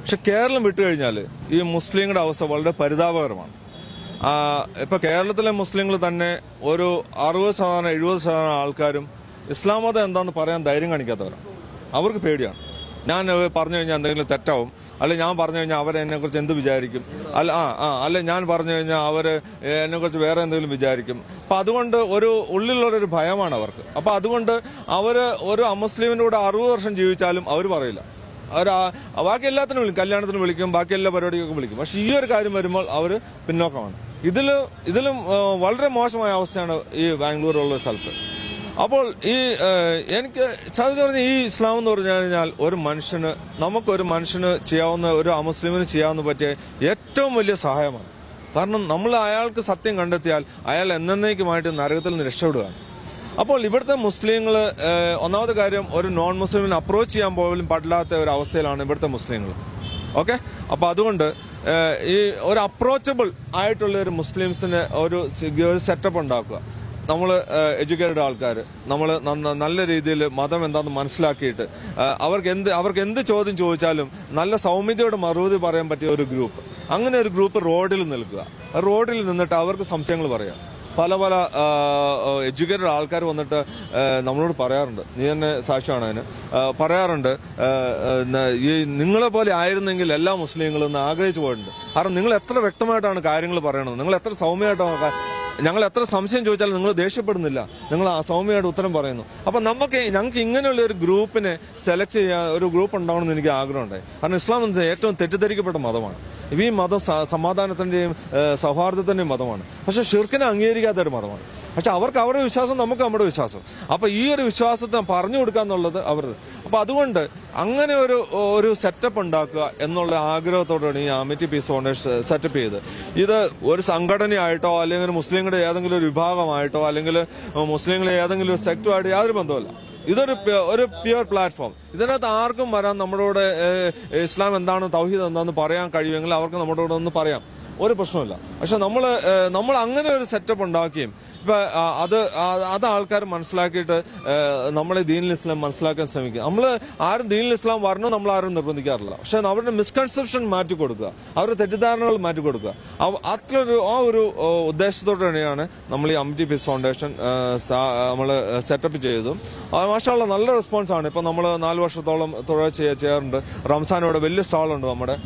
പക്ഷെ കേരളം വിട്ടു കഴിഞ്ഞാൽ ഈ മുസ്ലിങ്ങളുടെ അവസ്ഥ വളരെ പരിതാപകരമാണ്. ഇപ്പൊ കേരളത്തിലെ മുസ്ലിങ്ങൾ തന്നെ ഒരു അറുപത് ശതമാനം എഴുപത് ശതമാനം ആൾക്കാരും ഇസ്ലാം മതം എന്താന്ന് പറയാൻ ധൈര്യം കാണിക്കാത്തവരാണ് അവർക്ക് പേടിയാണ്. ഞാൻ പറഞ്ഞു കഴിഞ്ഞാൽ എന്തെങ്കിലും തെറ്റാവും. അല്ലെ ഞാൻ പറഞ്ഞു കഴിഞ്ഞാൽ അവർ എന്നെ കുറിച്ച് എന്ത് വിചാരിക്കും? അല്ല ആ ആ അല്ലെ ഞാൻ പറഞ്ഞു കഴിഞ്ഞാൽ അവർ എന്നെ കുറിച്ച് വേറെ എന്തെങ്കിലും വിചാരിക്കും. അപ്പൊ അതുകൊണ്ട് ഒരു ഉള്ളിലുള്ളൊരു ഭയമാണ് അവർക്ക്. അപ്പൊ അതുകൊണ്ട് അവർ ഒരു അമുസ്ലിമിന്റെ കൂടെ അറുപത് വർഷം ജീവിച്ചാലും അവർ പറയില്ല. അവർ ബാക്കി എല്ലാത്തിനും വിളിക്കും. കല്യാണത്തിന് വിളിക്കും ബാക്കി എല്ലാ പരിപാടികൾക്കും വിളിക്കും. പക്ഷേ ഈ ഒരു കാര്യം വരുമ്പോൾ അവർ പിന്നോക്കമാണ്. ഇതിൽ ഇതിലും വളരെ മോശമായ അവസ്ഥയാണ് ഈ ബാംഗ്ലൂർ ബാംഗ്ലൂരുള്ള സ്ഥലത്ത്. അപ്പോൾ ഈ എനിക്ക് ചതി പറഞ്ഞ ഈ ഇസ്ലാം എന്ന് പറഞ്ഞു കഴിഞ്ഞാൽ ഒരു മനുഷ്യന് നമുക്കൊരു മനുഷ്യന് ചെയ്യാവുന്ന ഒരു അമുസ്ലിമിന് ചെയ്യാവുന്ന പറ്റിയ ഏറ്റവും വലിയ സഹായമാണ്. കാരണം നമ്മൾ അയാൾക്ക് സത്യം കണ്ടെത്തിയാൽ അയാൾ എന്നേക്കുമായിട്ട് നരകത്തിൽ നിന്ന് രക്ഷപ്പെടുകയാണ്. അപ്പോൾ ഇവിടുത്തെ മുസ്ലിങ്ങൾ ഒന്നാമത്തെ കാര്യം ഒരു നോൺ മുസ്ലിമിനെ അപ്രോച്ച് ചെയ്യാൻ പോലും പാടില്ലാത്ത ഒരു അവസ്ഥയിലാണ് ഇവിടുത്തെ മുസ്ലിങ്ങൾ ഓക്കെ? അപ്പോൾ അതുകൊണ്ട് ഈ ഒരു അപ്രോച്ചബിൾ ആയിട്ടുള്ള ഒരു മുസ്ലിംസിന് ഒരു സെറ്റപ്പ് ഉണ്ടാക്കുക. നമ്മൾ എഡ്യൂക്കേറ്റഡ് ആൾക്കാർ നമ്മൾ നല്ല രീതിയിൽ മതം എന്താണെന്ന് മനസ്സിലാക്കിയിട്ട് അവർക്ക് എന്ത് അവർക്ക് എന്ത് ചോദ്യം ചോദിച്ചാലും നല്ല സൗമ്യതയോട് മറുപടി പറയാൻ പറ്റിയ ഒരു ഗ്രൂപ്പ് അങ്ങനെ ഒരു ഗ്രൂപ്പ് റോഡിൽ നിൽക്കുക. റോഡിൽ നിന്നിട്ട് അവർക്ക് സംശയങ്ങൾ പറയാം. പല പല എഡ്യൂക്കേറ്റഡ് ആൾക്കാർ വന്നിട്ട് നമ്മളോട് പറയാറുണ്ട്. നീ തന്നെ സാക്ഷിയാണ് അതിന്. പറയാറുണ്ട് ഈ നിങ്ങളെ പോലെ ആയിരുന്നെങ്കിൽ എല്ലാ മുസ്ലിങ്ങളും ആഗ്രഹിച്ചു പോയിട്ടുണ്ട്. കാരണം നിങ്ങൾ എത്ര വ്യക്തമായിട്ടാണ് കാര്യങ്ങൾ പറയണത്. നിങ്ങൾ എത്ര സൗമ്യമായിട്ടാണ് ഞങ്ങൾ എത്ര സംശയം ചോദിച്ചാലും നിങ്ങൾ ദേഷ്യപ്പെടുന്നില്ല. നിങ്ങൾ ആ സൗമ്യമായിട്ട് ഉത്തരം പറയുന്നു. അപ്പൊ നമുക്ക് ഞങ്ങൾക്ക് ഇങ്ങനെയുള്ള ഒരു ഗ്രൂപ്പിനെ സെലക്ട് ചെയ്യാൻ ഒരു ഗ്രൂപ്പ് ഉണ്ടാവണമെന്ന് എനിക്ക് ആഗ്രഹമുണ്ടായി. കാരണം ഇസ്ലാം ഏറ്റവും തെറ്റിദ്ധരിക്കപ്പെട്ട മതമാണ്. ഈ മത സമാധാനത്തിന്റെയും സൗഹാർദ്ദത്തിന്റെയും മതമാണ്. പക്ഷേ ഷിർക്കിനെ അംഗീകരിക്കാത്ത ഒരു മതമാണ്. പക്ഷെ അവർക്ക് അവരുടെ വിശ്വാസം നമുക്ക് നമ്മുടെ വിശ്വാസം. അപ്പോൾ ഈ ഒരു വിശ്വാസത്തെ പറഞ്ഞു കൊടുക്കുക എന്നുള്ളത് അവരുടെ അപ്പോൾ അതുകൊണ്ട് അങ്ങനെ ഒരു ഒരു സെറ്റപ്പ് ഉണ്ടാക്കുക എന്നുള്ള ആഗ്രഹത്തോടെയാണ് ഈ അമിറ്റി പീസ് ഫൗണ്ടേഷൻ സെറ്റപ്പ് ചെയ്ത് ഇത് ഒരു സംഘടനയായിട്ടോ അല്ലെങ്കിൽ മുസ്ലിങ്ങളുടെ ഏതെങ്കിലും ഒരു വിഭാഗമായിട്ടോ അല്ലെങ്കിൽ മുസ്ലിങ്ങളെ ഏതെങ്കിലും ഒരു സെക്ടറുമായിട്ട് യാതൊരു ബന്ധവുമില്ല. ഇതൊരു ഒരു പ്യുവർ പ്ലാറ്റ്ഫോം ഇതിനകത്ത് ആർക്കും വരാൻ നമ്മുടെ ഇസ്ലാം എന്താണ് തൗഹീദ് എന്താണെന്ന് പറയാൻ കഴിയുമെങ്കിൽ അവർക്ക് നമ്മുടെ കൂടെ ഒന്ന് പറയാം. ഒരു പ്രശ്നമില്ല പക്ഷെ നമ്മൾ നമ്മൾ അങ്ങനെ ഒരു സെറ്റപ്പ് ഉണ്ടാക്കുകയും ഇപ്പൊ അത് അത് ആൾക്കാർ മനസ്സിലാക്കിയിട്ട് നമ്മൾ ദീനിൽ ഇസ്ലാം മനസ്സിലാക്കാൻ ശ്രമിക്കുക. നമ്മൾ ആരും ദീനിൽ ഇസ്ലാം വരണം നമ്മൾ ആരും നിർബന്ധിക്കാറില്ല. പക്ഷെ അവരുടെ മിസ്കൺസെപ്ഷൻ മാറ്റി കൊടുക്കുക. അവരുടെ തെറ്റിദ്ധാരണകൾ മാറ്റി കൊടുക്കുക. അത്രയൊരു ആ ഒരു ഉദ്ദേശത്തോടെ തന്നെയാണ് നമ്മൾ ഈ അമിറ്റി പീസ് ഫൗണ്ടേഷൻ നമ്മൾ സെറ്റപ്പ് ചെയ്തതും. മാഷാള്ള നല്ല റെസ്പോൺസ് ആണ്. ഇപ്പൊ നമ്മൾ നാല് വർഷത്തോളം തൊഴിൽ ചെയ്യ- ചെയ്യാറുണ്ട്. റംസാനോടെ വലിയ സ്റ്റാളുണ്ട് നമ്മുടെ.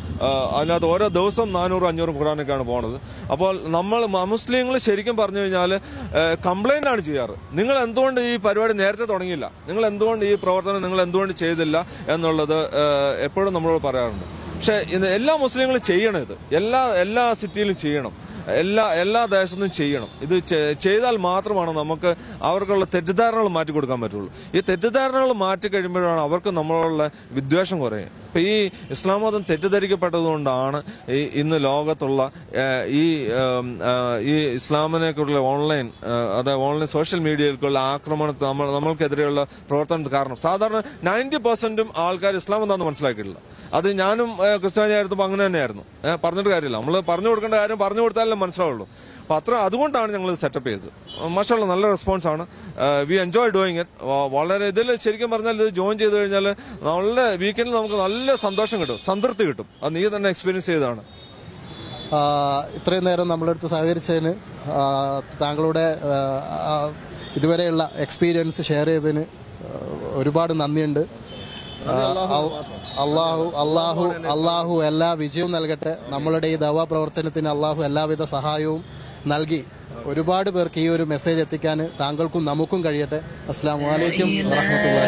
അതിനകത്ത് ഓരോ ദിവസം നാനൂറ് അഞ്ഞൂറ് ഖുറാനൊക്കെയാണ് പോണത്. അപ്പോൾ നമ്മൾ മുസ്ലിങ്ങൾ ശരിക്കും പറഞ്ഞു കഴിഞ്ഞാൽ കംപ്ലൈന്റ് ആണ് ചെയ്യാറ്. നിങ്ങൾ എന്തുകൊണ്ട് ഈ പരിപാടി നേരത്തെ തുടങ്ങിയില്ല? നിങ്ങൾ എന്തുകൊണ്ട് ഈ പ്രവർത്തനം നിങ്ങൾ എന്തുകൊണ്ട് ചെയ്തില്ല എന്നുള്ളത് എപ്പോഴും നമ്മളോട് പറയാറുണ്ട്. പക്ഷേ എല്ലാ മുസ്ലിങ്ങളും ചെയ്യണം ഇത്. എല്ലാ എല്ലാ സിറ്റിയിലും ചെയ്യണം. എല്ലാ എല്ലാ ദേശത്തും ചെയ്യണം. ഇത് ചെയ്താൽ മാത്രമാണ് നമുക്ക് അവർക്കുള്ള തെറ്റിദ്ധാരണകൾ മാറ്റി കൊടുക്കാൻ പറ്റുള്ളൂ. ഈ തെറ്റിദ്ധാരണകൾ മാറ്റി കഴിയുമ്പോഴാണ് അവർക്ക് നമ്മളുള്ള വിദ്വേഷം കുറയും ഇപ്പൊ ഈ ഇസ്ലാം മതം തെറ്റിദ്ധരിക്കപ്പെട്ടതുകൊണ്ടാണ് ഈ ഇന്ന് ലോകത്തുള്ള ഈ ഈ ഇസ്ലാമിനെക്കുള്ള ഓൺലൈൻ അതായത് ഓൺലൈൻ സോഷ്യൽ മീഡിയയിലേക്കുള്ള ആക്രമണത്തിൽ നമ്മൾ നമ്മൾക്കെതിരെയുള്ള പ്രവർത്തനത്തിന് കാരണം. സാധാരണ നയന്റി പെർസെന്റും ആൾക്കാർ ഇസ്ലാം എന്താണെന്ന് മനസ്സിലാക്കിയിട്ടില്ല. അത് ഞാനും ക്രിസ്ത്യാനി ആയിരുന്നപ്പോൾ അങ്ങനെ തന്നെയായിരുന്നു. പറഞ്ഞിട്ട് കാര്യമില്ല. നമ്മൾ പറഞ്ഞു കൊടുക്കേണ്ട കാര്യം പറഞ്ഞു കൊടുത്താലേ മനസ്സിലാവുള്ളൂ. അപ്പൊ അത്ര അതുകൊണ്ടാണ് ഞങ്ങൾ സെറ്റപ്പ് ചെയ്തത്. മാഷാള്ള നല്ല റെസ്പോൺസ് ആണ്. വി എൻജോയ് ഡൂയിങ് ഇറ്റ് വളരെ ഇതിൽ ശരിക്കും പറഞ്ഞാൽ ഇത് ജോയിൻ ചെയ്ത് കഴിഞ്ഞാൽ നല്ല വീക്കെൻഡിൽ നമുക്ക് നല്ല സന്തോഷം കിട്ടും. സംതൃപ്തി കിട്ടും. അത് നീ തന്നെ എക്സ്പീരിയൻസ് ചെയ്തതാണ്. ഇത്രയും നേരം നമ്മളെടുത്ത് സഹകരിച്ചതിന് താങ്കളുടെ ഇതുവരെയുള്ള എക്സ്പീരിയൻസ് ഷെയർ ചെയ്തതിന് ഒരുപാട് നന്ദിയുണ്ട്. അള്ളാഹു അള്ളാഹു അള്ളാഹു എല്ലാ വിജയവും നൽകട്ടെ. നമ്മളുടെ ഈ ദവാ പ്രവർത്തനത്തിന് അള്ളാഹു എല്ലാവിധ സഹായവും നൽകി ഒരുപാട് പേർക്ക് ഈ ഒരു മെസ്സേജ് എത്തിക്കാൻ താങ്കൾക്കും നമുക്കും കഴിയട്ടെ. അസ്സാം വലൈക്കും വറഹമത്തുള്ള